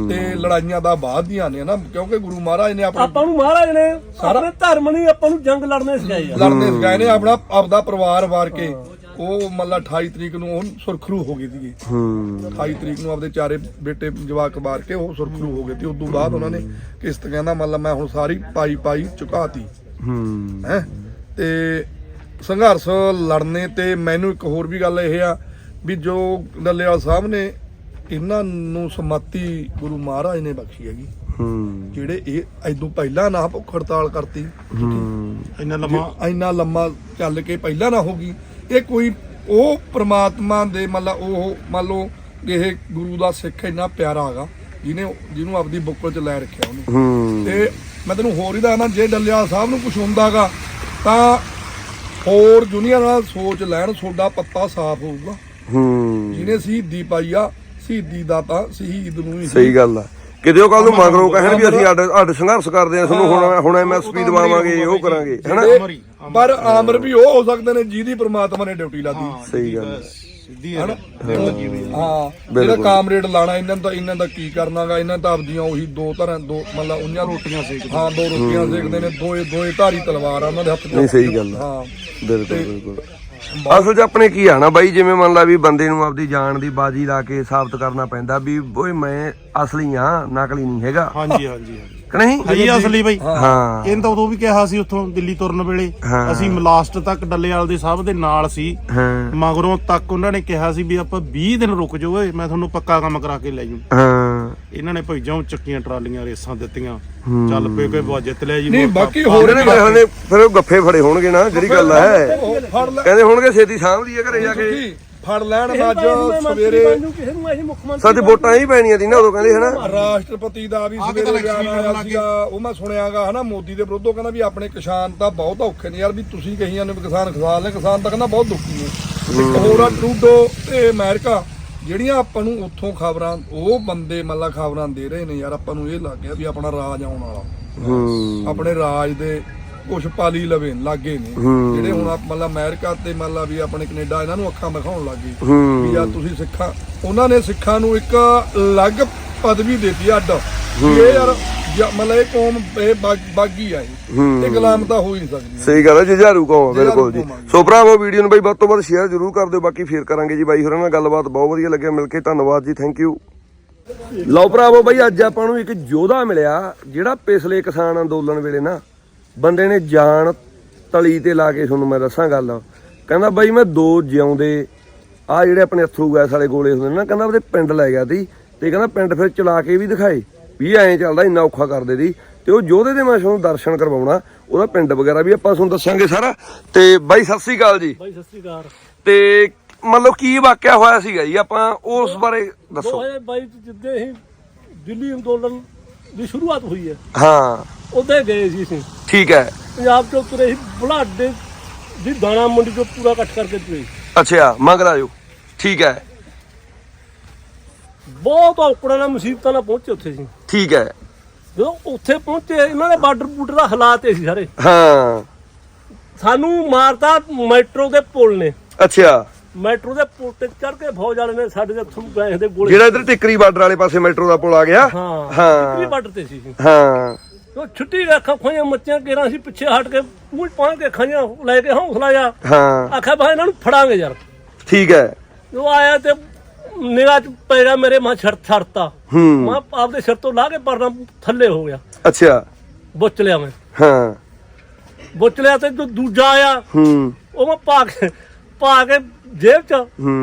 ਤੇ ਲੜਾਈਆਂ ਦਾ ਬਾਅਦ ਦੀਆਂ ਨੇ ਨਾ ਕਿਉਂਕਿ ਗੁਰੂ ਮਹਾਰਾਜ ਨੇ ਆਪਣੇ ਆਪਾਂ ਨੂੰ ਮਹਾਰਾਜ ਨੇ ਆਪਣੇ ਧਰਮ ਨਹੀਂ ਆਪਾਂ ਨੂੰ ਜੰਗ ਲੜਨੇ ਸਿਖਾਏ ਆ। ਲੜਨੇ ਸਿਖਾਏ ਨੇ ਆਪਣਾ ਆਪਦਾ ਪਰਿਵਾਰ ਵਾਰ ਕੇ। ਉਹ ਮੱਲਾ 28 ਤਰੀਕ ਨੂੰ ਉਹ ਸੁਰਖਰੂ ਹੋ ਗਈ ਸੀਗੀ। ਹੂੰ। 28 ਤਰੀਕ ਨੂੰ ਆਪਦੇ ਚਾਰੇ ਬੇਟੇ ਜਵਾਕ ਮਾਰ ਕੇ ਉਹ ਸੁਰਖਰੂ ਹੋ ਗਏ ਤੇ ਉਦੋਂ ਬਾਅਦ ਉਹਨਾਂ ਨੇ ਕਿਸ਼ਤ ਕਹਿੰਦਾ ਮਤਲਬ ਮੈਂ ਹੁਣ ਸਾਰੀ ਪਾਈ ਪਾਈ ਚੁਕਾਤੀ। ਹੂੰ। ਹੈ? ਤੇ ਸੰਘਰਸ਼ ਲੜਨੇ ਤੇ ਮੈਨੂੰ ਇੱਕ ਹੋਰ ਵੀ ਗੱਲ ਇਹ ਆ ਵੀ ਜੋ ਡੱਲੇਵਾਲ ਸਾਹਿਬ ਨੇ ਇਹਨਾਂ ਨੂੰ ਸਮਤੀ ਗੁਰੂ ਮਹਾਰਾਜ ਨੇ ਬਖਸ਼ੀ ਹੈਗੀ। ਹੂੰ। ਜਿਹੜੇ ਇਹ ਐਦੋਂ ਪਹਿਲਾਂ ਨਾ ਭੁੱਖ ਹੜਤਾਲ ਕਰਤੀ। ਹੂੰ। ਇੰਨਾ ਲੰਮਾ ਇੰਨਾ ਲੰਮਾ ਚੱਲ ਕੇ ਪਹਿਲਾਂ ਨਾ ਹੋਗੀ ਇਹ ਕੋਈ ਉਹ ਪ੍ਰਮਾਤਮਾ ਦੇ ਮਤਲਬ ਉਹ ਮੰਨ ਲਓ ਇਹ ਗੁਰੂ ਦਾ ਸਿੱਖ ਇੰਨਾ ਪਿਆਰਾ ਹੈਗਾ ਜਿਹਨੇ ਜਿਹਨੂੰ ਆਪਦੀ ਬੁੱਕਲ 'ਚ ਲੈ ਰੱਖਿਆ ਉਹਨੇ। ਤੇ ਮੈਂ ਤੈਨੂੰ ਹੋਰ ਹੀ ਦੱਸਦਾ ਜੇ ਡੱਲਿਆ ਸਾਹਿਬ ਨੂੰ ਕੁਝ ਹੁੰਦਾਗਾ ਤਾਂ ਹੋਰ ਜੁਨੀਅਰ ਨਾਲ ਸੋਚ ਲੈਣ ਤੁਹਾਡਾ ਪੱਤਾ ਸਾਫ਼ ਹੋਊਗਾ। ਹੂੰ। ਜਿਹਨੇ ਸ਼ਹੀਦੀ ਪਾਈ ਆ ਸ਼ਹੀਦੀ ਦਾ ਤਾਂ ਸ਼ਹੀਦ ਨੂੰ ਹੀ ਸਹੀ ਗੱਲ ਆ। ਕਿਤੇ ਉਹ ਕੱਲ ਨੂੰ ਮਗਰੋਂ ਕਹਿਣ ਵੀ ਅਸੀਂ ਅੱਡ ਅੱਡ ਸੰਘਰਸ਼ ਕਰਦੇ ਆ ਤੁਹਾਨੂੰ ਹੁਣ ਹੁਣ ਐਮਐਸਪੀ ਦਵਾਵਾਂਗੇ ਉਹ ਕਰਾਂਗੇ ਹੈਨਾ ਪਰ ਆਮਰ ਵੀ ਉਹ ਹੋ ਸਕਦੇ ਨੇ ਜਿਹਦੀ ਪ੍ਰਮਾਤਮਾ ਨੇ ਡਿਊਟੀ ਲਾਦੀ ਸਹੀ ਗੱਲ ਹੈ। ਸਿੱਧੀ ਹੈ ਹੈ। ਜਿਹੜਾ ਕਾਮਰੇਡ ਲਾਣਾ ਇਹਨਾਂ ਦਾ ਇਹਨਾਂ ਦਾ ਕੀ ਕਰਨਾਗਾ ਇਹਨਾਂ ਤਾਂ ਆਪਦੀਆਂ ਉਹੀ ਦੋ ਤਰ੍ਹਾਂ ਦੋ ਮਤਲਬ ਉਹਨਾਂ ਰੋਟੀਆਂ ਸੇਕ ਹਾਂ ਦੋ ਰੋਟੀਆਂ ਸੇਕਦੇ ਨੇ ਦੋਏ ਦੋਏ ਧਾਰੀ ਤਲਵਾਰ ਆ ਉਹਨਾਂ ਦੇ ਹੱਥ 'ਚ ਨਹੀਂ ਸਹੀ ਗੱਲ ਆ ਹਾਂ। ਬਿਲਕੁਲ ਬਿਲਕੁਲ। ਅਸਲ 'ਚ ਆਪਣੇ ਕੀ ਆ ਨਾ ਬਾਈ ਜਿਵੇਂ ਮੰਨ ਲਾ ਵੀ ਬੰਦੇ ਨੂੰ ਆਪਦੀ ਜਾਨ ਦੀ ਬਾਜੀ ਲਾ ਕੇ ਸਾਬਤ ਕਰਨਾ ਪੈਂਦਾ ਵੀ ਓਏ ਮੈਂ ਅਸਲੀ ਆ ਨਕਲੀ ਨਹੀਂ ਹੈਗਾ। ਹਾਂਜੀ ਹਾਂਜੀ ਹਾਂਜੀ। ਕਿ ਨਹੀਂ? ਹੈ ਹੀ ਅਸਲੀ ਬਈ। ਹਾਂ। ਇਹਨਾਂ ਤਾਂ ਉਦੋਂ ਵੀ ਕਿਹਾ ਸੀ ਉੱਥੋਂ ਦਿੱਲੀ ਤੁਰਨ ਵੇਲੇ। ਹਾਂ। ਅਸੀਂ ਲਾਸਟ ਤੱਕ ਡੱਲੇਵਾਲ ਦੇ ਸਾਹਿਬ ਦੇ ਨਾਲ ਸੀ। ਹਾਂ। ਮਗਰੋਂ ਤੱਕ ਉਹਨਾਂ ਨੇ ਕਿਹਾ ਸੀ ਵੀ ਆਪਾਂ 20 ਦਿਨ ਰੁਕ ਜਾਓ ਓਏ ਮੈਂ ਤੁਹਾਨੂੰ ਪੱਕਾ ਕੰਮ ਕਰਾ ਕੇ ਲੈ ਜੂ ਹਾਂ। ਇਹਨਾਂ ਨੇ ਭਾਈ ਜੋਂ ਚੱਕੀਆਂ ਟਰਾਲੀਆਂ ਰੇਸਾਂ ਦਿੱਤੀਆਂ। ਚੱਲ ਪਏ ਕੋਈ ਵਾ ਜਿੱਤ ਲਿਆ ਜੀ ਨਹੀਂ। ਬਾਕੀ ਹੋਰ ਉਹਨੇ ਮੇਰੇ ਹਲੇ ਫਿਰ ਉਹ ਗੱਫੇ ਫੜੇ ਹੋਣਗੇ ਨਾ ਜਿਹੜੀ ਗੱਲ ਹੈ ਉਹ ਫੜ ਲੈ। ਕਹਿੰਦੇ ਹੋਣਗੇ ਛੇਤੀ ਸਾਂਭਦੀ ਹੈ ਘਰੇ ਜਾ ਕੇ। ਫੜ ਲੈਣ ਅੱਜ ਨੂੰ ਮੰਤਰੀ ਸਵੇਰੇ। ਬਣ ਜੂ, ਕਿਸੇ ਨੂੰ ਅਸੀਂ ਮੁੱਖ ਮੰਤਰੀ ਸੱਚ ਵੋਟਾਂ ਹੀ ਪੈਣੀਆਂ ਸੀ ਨਾ ਉਦੋਂ ਕਹਿੰਦੇ ਹਨਾ। ਰਾਸ਼ਟਰਪਤੀ ਦਾ ਵੀ ਆਹ ਕਿਤੇ ਸਵੇਰੇ ਬਿਆਨ ਆਇਆ ਸੀਗਾ ਉਹ ਮੈਂ ਸੁਣਿਆਗਾ ਹਨਾ ਮੋਦੀ ਦੇ ਵਿਰੁੱਧ ਉਹ ਕਹਿੰਦਾ ਵੀ ਆਪਣੇ ਕਿਸਾਨ ਤਾਂ ਬਹੁਤ ਔਖੇ ਨੇ। ਯਾਰ ਵੀ ਤੁਸੀਂ ਕਹੀਆਂ ਨੇ ਵੀ ਕਿਸਾਨ ਖਸਾਲ ਨੇ ਕਿਸਾਨ ਤਾਂ ਕਹਿੰਦਾ ਬਹੁਤ ਦੁਖੀ ਨੇ। ਇੱਕ ਹੋਰ ਆ ਟਰੂਡੋ ਤੇ ਅਮਰੀਕਾ। ਜਿਹੜੀਆਂ ਆਪਾਂ ਨੂੰ ਉੱਥੋਂ ਖਬਰਾਂ ਉਹ ਬੰਦੇ ਮੱਲਾ ਖਬਰਾਂ ਦੇ ਰਹੇ ਨੇ ਯਾਰ ਆਪਾਂ ਨੂੰ ਇਹ ਲੱਗ ਗਿਆ ਵੀ ਆਪਣਾ ਰਾਜ ਆਉਣ ਵਾਲਾ ਆਪਣੇ ਰਾਜ ਦੇ ਕੁਛ ਪਾਲੀ ਲਵੇ ਲਾਗੇ ਨੇ। ਜਿਹੜੇ ਹੁਣ ਆਪ- ਮਤਲਬ ਅਮਰੀਕਾ ਤੇ ਮਤਲਬ ਵੀ ਆਪਣੇ ਕੈਨੇਡਾ ਇਹਨਾਂ ਨੂੰ ਅੱਖਾਂ ਦਿਖਾਉਣ ਲੱਗੇ। ਵੀ ਯਾਰ ਤੁਸੀਂ ਸਿੱਖਾਂ ਉਹਨਾਂ ਨੇ ਸਿੱਖਾਂ ਨੂੰ ਇੱਕ ਅਲੱਗ ਪਦਵੀ ਦਿੱਤੀ ਅੱਡ। ਇਹ ਯਾਰ ਜ- ਮਤਲਬ ਇਹ ਕੌਮ ਇਹ ਬਾਗ- ਬਾਗੀ ਆ ਇਹ। ਇਹ ਗੁਲਾਮ ਤਾਂ ਹੋ ਹੀ ਨਹੀਂ ਸਕਦੀ। ਸਹੀ ਗੱਲ ਹੈ ਜੁਝਾਰੂ ਆ, ਬਿਲਕੁਲ ਜੀ। ਸੋ ਭਰਾਵੋ ਵੀਡੀਓ ਨੂੰ ਬਾਈ ਵੱਧ ਤੋਂ ਵੱਧ ਸ਼ੇਅਰ ਜ਼ਰੂਰ ਕਰ ਦਿਓ ਬਾਕੀ ਫੇਰ ਕਰਾਂਗੇ ਜੀ ਬਾਈ ਹੋਰਾਂ ਨਾਲ ਗੱਲਬਾਤ। ਬਹੁਤ ਵਧੀਆ ਲੱਗਿਆ ਮਿਲ ਕੇ। ਧੰਨਵਾਦ ਜੀ ਥੈਂਕ ਯੂ ਲਓ ਭਰਾਵੋ ਬਾਈ ਅੱਜ ਆਪਾਂ ਨੂੰ ਇੱਕ ਯੋਧਾ ਮਿਲਿਆ ਜਿਹੜਾ ਪਿਛਲੇ ਕਿਸਾਨ ਅੰਦੋਲਨ ਵੇਲੇ ਨਾ ਬੰਦੇ ਨੇ ਜਾਨ ਤਲੀ ਤੇ ਲਾ ਕੇ ਤੁਹਾਨੂੰ ਮੈਂ ਦੱਸਾਂ ਗੱਲ। ਕਹਿੰਦਾ ਬਾਈ ਮੈਂ ਦੋ ਜਿਉਂਦੇ ਆ ਜਿਹੜੇ ਆਪਣੇ ਅਥਰੂ ਗੈਸ ਵਾਲੇ ਗੋਲੇ ਹੁੰਦੇ ਨੇ ਨਾ ਕਹਿੰਦਾ ਉਹਦੇ ਪਿੰਡ ਲੈ ਗਿਆ ਸੀ। ਤੇ ਕਹਿੰਦਾ ਪਿੰਡ ਫਿਰ ਚਲਾ ਕੇ ਵੀ ਦਿਖਾਏ ਵੀ ਐਂ ਚੱਲਦਾ ਇੰਨਾ ਔਖਾ ਕਰਦੇ ਦੀ। ਤੇ ਉਹ ਯੋਧੇ ਦੇ ਮੈਂ ਤੁਹਾਨੂੰ ਦਰਸ਼ਨ ਕਰਵਾਉਣਾ ਉਹਦਾ ਪਿੰਡ ਵਗੈਰਾ ਵੀ ਆਪਾਂ ਤੁਹਾਨੂੰ ਦੱਸਾਂਗੇ ਸਾਰਾ। ਤੇ ਬਾਈ ਸਤਿ ਸ੍ਰੀ ਅਕਾਲ ਜੀ। ਬਾਈ ਸਤਿ ਸ੍ਰੀ ਅਕਾਲ। ਤੇ ਮਤਲਬ ਕੀ ਵਾਕਿਆ ਹੋਇਆ ਸੀਗਾ ਜੀ? ਆਪਾਂ ਉਸ ਬਾਰੇ ਦੱਸੋ। 2022 ਚ ਜਿੱਦੇ ਅਸੀਂ ਦਿੱਲੀ ਅੰਦੋਲਨ ਦੀ ਸ਼ੁਰੂਆਤ ਹੋਈ ਹੈ ਹਾਂ। ਉਹਦੇ ਗਏ ਸੀ ਅਸੀਂ। ਠੀਕ ਹੈ। ਪੰਜਾਬ ਚੋਂ ਤੁਰੇ ਸੀ ਬੁਲਾਡੇ ਦੀ ਦਾਣਾ ਮੰਡੀ ਤੋਂ ਪੂਰਾ ਇਕੱਠ ਕਰਕੇ ਤੁਰੇ। ਅੱਛਾ ਮੰਗ ਰਾਜੋ ਠੀਕ ਹੈ। ਬਹੁਤ ਔਕੜਾਂ ਨਾਲ ਮੁਸੀਬਤਾਂ ਨਾਲ ਪਹੁੰਚੇ ਉੱਥੇ ਸੀ ਠੀਕ ਹੈ। ਜਦੋਂ ਉੱਥੇ ਪਹੁੰਚੇ ਇਹਨਾਂ ਦੇ ਬਾਰਡਰ ਬੂਟਰ ਦਾ ਹਾਲਾਤ ਇਹ ਸੀ ਸਾਰੇ। ਹਾਂ। ਸਾਨੂੰ ਮਾਰਤਾ ਮੈਟਰੋ ਦੇ ਪੁਲ ਨੇ। ਅੱਛਾ। ਮੈਟਰੋ ਦੇ ਪੁਲ ਤੇ ਚੜ ਕੇ ਫੌਜ ਵਾਲੇ ਨੇ ਸਾਡੇ ਦੇ ਥਰੂ ਗਏ ਦੇ ਗੋਲੇ। ਜਿਹੜਾ ਇਧਰ ਟਿੱਕਰੀ ਬਾਰਡਰ ਵਾਲੇ ਪਾਸੇ ਮੈਟਰੋ ਦਾ ਪੁਲ ਆ ਗਿਆ? ਹਾਂ ਹਾਂ। ਬਾਰਡਰ ਤੇ ਸੀ ਹਾਂ। ਉਹ ਛੁੱਟੀ ਰੱਖਾਂ ਖੋਈਆਂ ਮੱਚੀਆਂ ਕੇਰਾਂ ਸੀ ਪਿੱਛੇ ਹਟ ਕੇ ਪੂੰਝ ਪਾਂ ਕੇ ਖਾਈਆਂ ਲੈ ਕੇ ਹੌਸਲਾ ਜਾ ਹਾਂ। ਆਖਿਆ ਭਾਈ ਇਹਨਾਂ ਨੂੰ ਫੜਾਂਗੇ ਯਾਰ। ਠੀਕ ਹੈ। ਉਹ ਆਇਆ ਤੇ ਨਿਗਾਹ ਚ ਪੈਗਾ ਮੇਰੇ ਮਾਂ ਛੜ ਛੜਤਾ ਹੂੰ। ਮਾਂ ਆਪਦੇ ਸਿਰ ਤੋਂ ਲਾ ਕੇ ਪਰਨਾ ਥੱਲੇ ਹੋ ਗਿਆ। ਅੱਛਾ। ਬੁੱਚ ਲਿਆ ਮੈਂ। ਹਾਂ। ਬੁੱਚ ਲਿਆ ਤੇ ਦੂ- ਦੂਜਾ ਆਇਆ। ਹੂੰ। ਉਹ ਮੈਂ ਪਾ ਕੇ ਪਾ ਕੇ ਜੇਬ ਚ।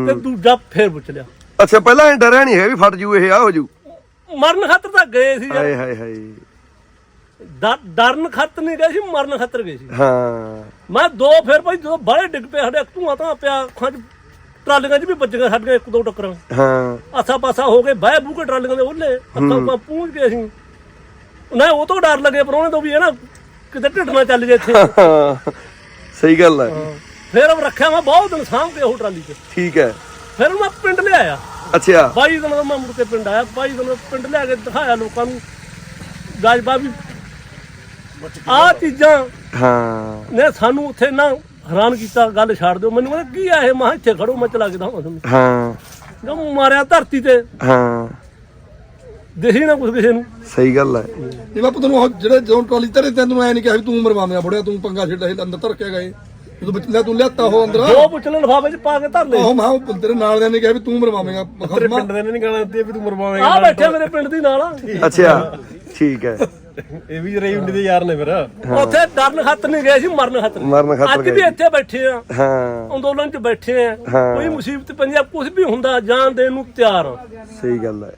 ਤੇ ਦੂਜਾ ਫੇਰ ਬੁੱਚ ਲਿਆ। ਅੱਛਾ ਪਹਿਲਾਂ ਇਹ ਡਰਿਆ ਨਹੀਂ ਹੈ ਵੀ ਫਟ ਜੂ ਇਹ ਆ ਹੋ ਜੂ? ਮਰਨ ਖਾਤਰ ਤਾਂ ਗਏ ਸੀ ਯਾਰ। ਹਾਏ ਹਾਏ ਹਾਏ। ਡ- ਡਰਨ ਖਾਤਰ ਨਹੀਂ ਗਏ ਸੀ ਮਰਨ ਖਾਤਰ ਗਏ ਸੀ। ਹਾਂ। ਮੈਂ ਦੋ ਫਿਰ ਭਾਈ ਜਦੋਂ ਬਾਹਲੇ ਡਿੱਗ ਪਏ ਸਾਡੇ ਧੂਆਂ ਤਾਂ ਪਿਆ ਅੱਖਾਂ 'ਚ ਟਰਾਲੀਆਂ 'ਚ ਵੀ ਵੱਜੀਆਂ ਸਾਡੀਆਂ ਇੱਕ ਦੋ ਟੱਕਰਾਂ। ਹਾਂ। ਆਸਾ ਪਾਸਾ ਹੋ ਗਏ ਬਾਹ ਬੂਕੇ ਟਰਾਲੀਆਂ ਦੇ ਉਹਲੇ ਅੱਖਾਂ ਪਾ ਪੂੰਝ ਕੇ ਅਸੀਂ। ਨਾ ਉਹ ਤੋਂ ਡਰ ਲੱਗੇ ਪਰੋਣੇ ਤੋਂ ਵੀ ਇਹ ਨਾ ਕਿਤੇ ਢਿੱਡ ਨਾ ਚੱਲ ਜੇ ਇੱਥੇ। ਹਾਂ। ਸਹੀ ਗੱਲ ਹੈ। ਫਿਰ ਉਹ ਰੱਖਿਆ ਮੈਂ ਬਹੁਤ ਦਿਨ ਸਾਂਭ ਕੇ ਉਹ ਟਰਾਲੀ 'ਚ। ਠੀਕ ਹੈ। ਫਿਰ ਮੈਂ ਪਿੰਡ ਲਿਆਇਆ। ਅੱਛਾ। 22 ਦਿਨ ਦਾ ਮੈਂ ਮੁੜ ਕੇ ਪਿੰਡ ਆਇਆ। 22 ਦਿਨ ਪਿੰਡ ਲਿਆ ਕੇ ਦਿਖਾਇਆ ਲੋਕਾਂ ਨੂੰ। ਗਾਜਬਾ ਵੀ ਆਹ ਚੀਜ਼ਾਂ ਹਾਂ। ਨੇ ਸਾਨੂੰ ਉੱਥੇ ਨਾ ਹੈਰਾਨ ਕੀਤਾ ਗੱਲ ਛੱਡ ਦਿਓ। ਮੈਨੂੰ ਕਹਿੰਦਾ ਕੀ ਆ ਇਹ? ਮੈਂ ਇੱਥੇ ਖੜੋ ਮੈਂ ਚਲਾ ਕੇ ਦਵਾਂ ਤੁਹਾਨੂੰ। ਹਾਂ। ਜਦੋਂ ਮਾਰਿਆ ਧਰਤੀ ਤੇ। ਹਾਂ। ਦਿਖੀ ਨਾ ਕੁਛ ਕਿਸੇ ਨੂੰ। ਸਹੀ ਗੱਲ ਹੈ ਇਹ ਬਾਪੂ ਤੈਨੂੰ ਉਹ ਜਿਹੜੇ ਜਦੋਂ ਟਰਾਲੀ ਧਰੇ ਤੈਨੂੰ ਐ ਨਹੀਂ ਕਿਹਾ ਵੀ ਤੂੰ ਮਰਵਾਵੇਂ ਬੁੜਿਆ ਤੂੰ ਪੰਗਾ ਛੱਡਿਆ ਸੀ ਅੰਦਰ ਧਰ ਕੇ ਗਏ। ਜਦੋਂ ਬੱਚਾ ਤੂੰ ਲਿਆਤਾ ਉਹ ਅੰਦਰ। ਦੋ ਪੁੱਛਲੇ ਲਿਫਾਫੇ ਚ ਪਾ ਕੇ ਧਰ ਲੈ ਉਹ ਮਾਂ ਉਹ ਤੇਰੇ ਨਾਲ ਦੇ ਨੇ ਕਿਹਾ ਵੀ ਤੂੰ ਮਰਵਾਵੇਂਗਾ। ਤੇਰੇ ਪਿੰਡ ਦੇ ਨੇ ਨਹੀਂ ਗਾਣਾ ਦਿੱਤੀ ਵੀ ਤੂੰ ਮਰਵਾਵੇਂਗਾ। ਆ ਬੈਠੇ ਮੇਰੇ ਪਿੰਡ ਦੀ ਨਾਲ। ਅੱਛਾ ਠੀਕ ਹੈ। ਇਹ ਵੀ ਰਹੀ ਹੁੰਦੀ ਦੇ ਯਾਰ ਨੇ ਫਿਰ। ਉੱਥੇ ਡਰਨ ਖਾਤਰ ਨਹੀਂ ਗਏ ਸੀ ਮਰਨ ਖਾਤਰ ਮਰਨ ਖਾਤਰ ਅੱਜ ਵੀ। ਇੱਥੇ ਬੈਠੇ ਆ। ਹਾਂ। ਅੰਦੋਲਨ 'ਚ ਬੈਠੇ ਆ। ਕੋਈ ਮੁਸੀਬਤ ਪੰਜਾਬ ਕੁਝ ਵੀ ਹੁੰਦਾ ਜਾਨ ਦੇਣ ਨੂੰ ਤਿਆਰ ਆ। ਸਹੀ ਗੱਲ ਹੈ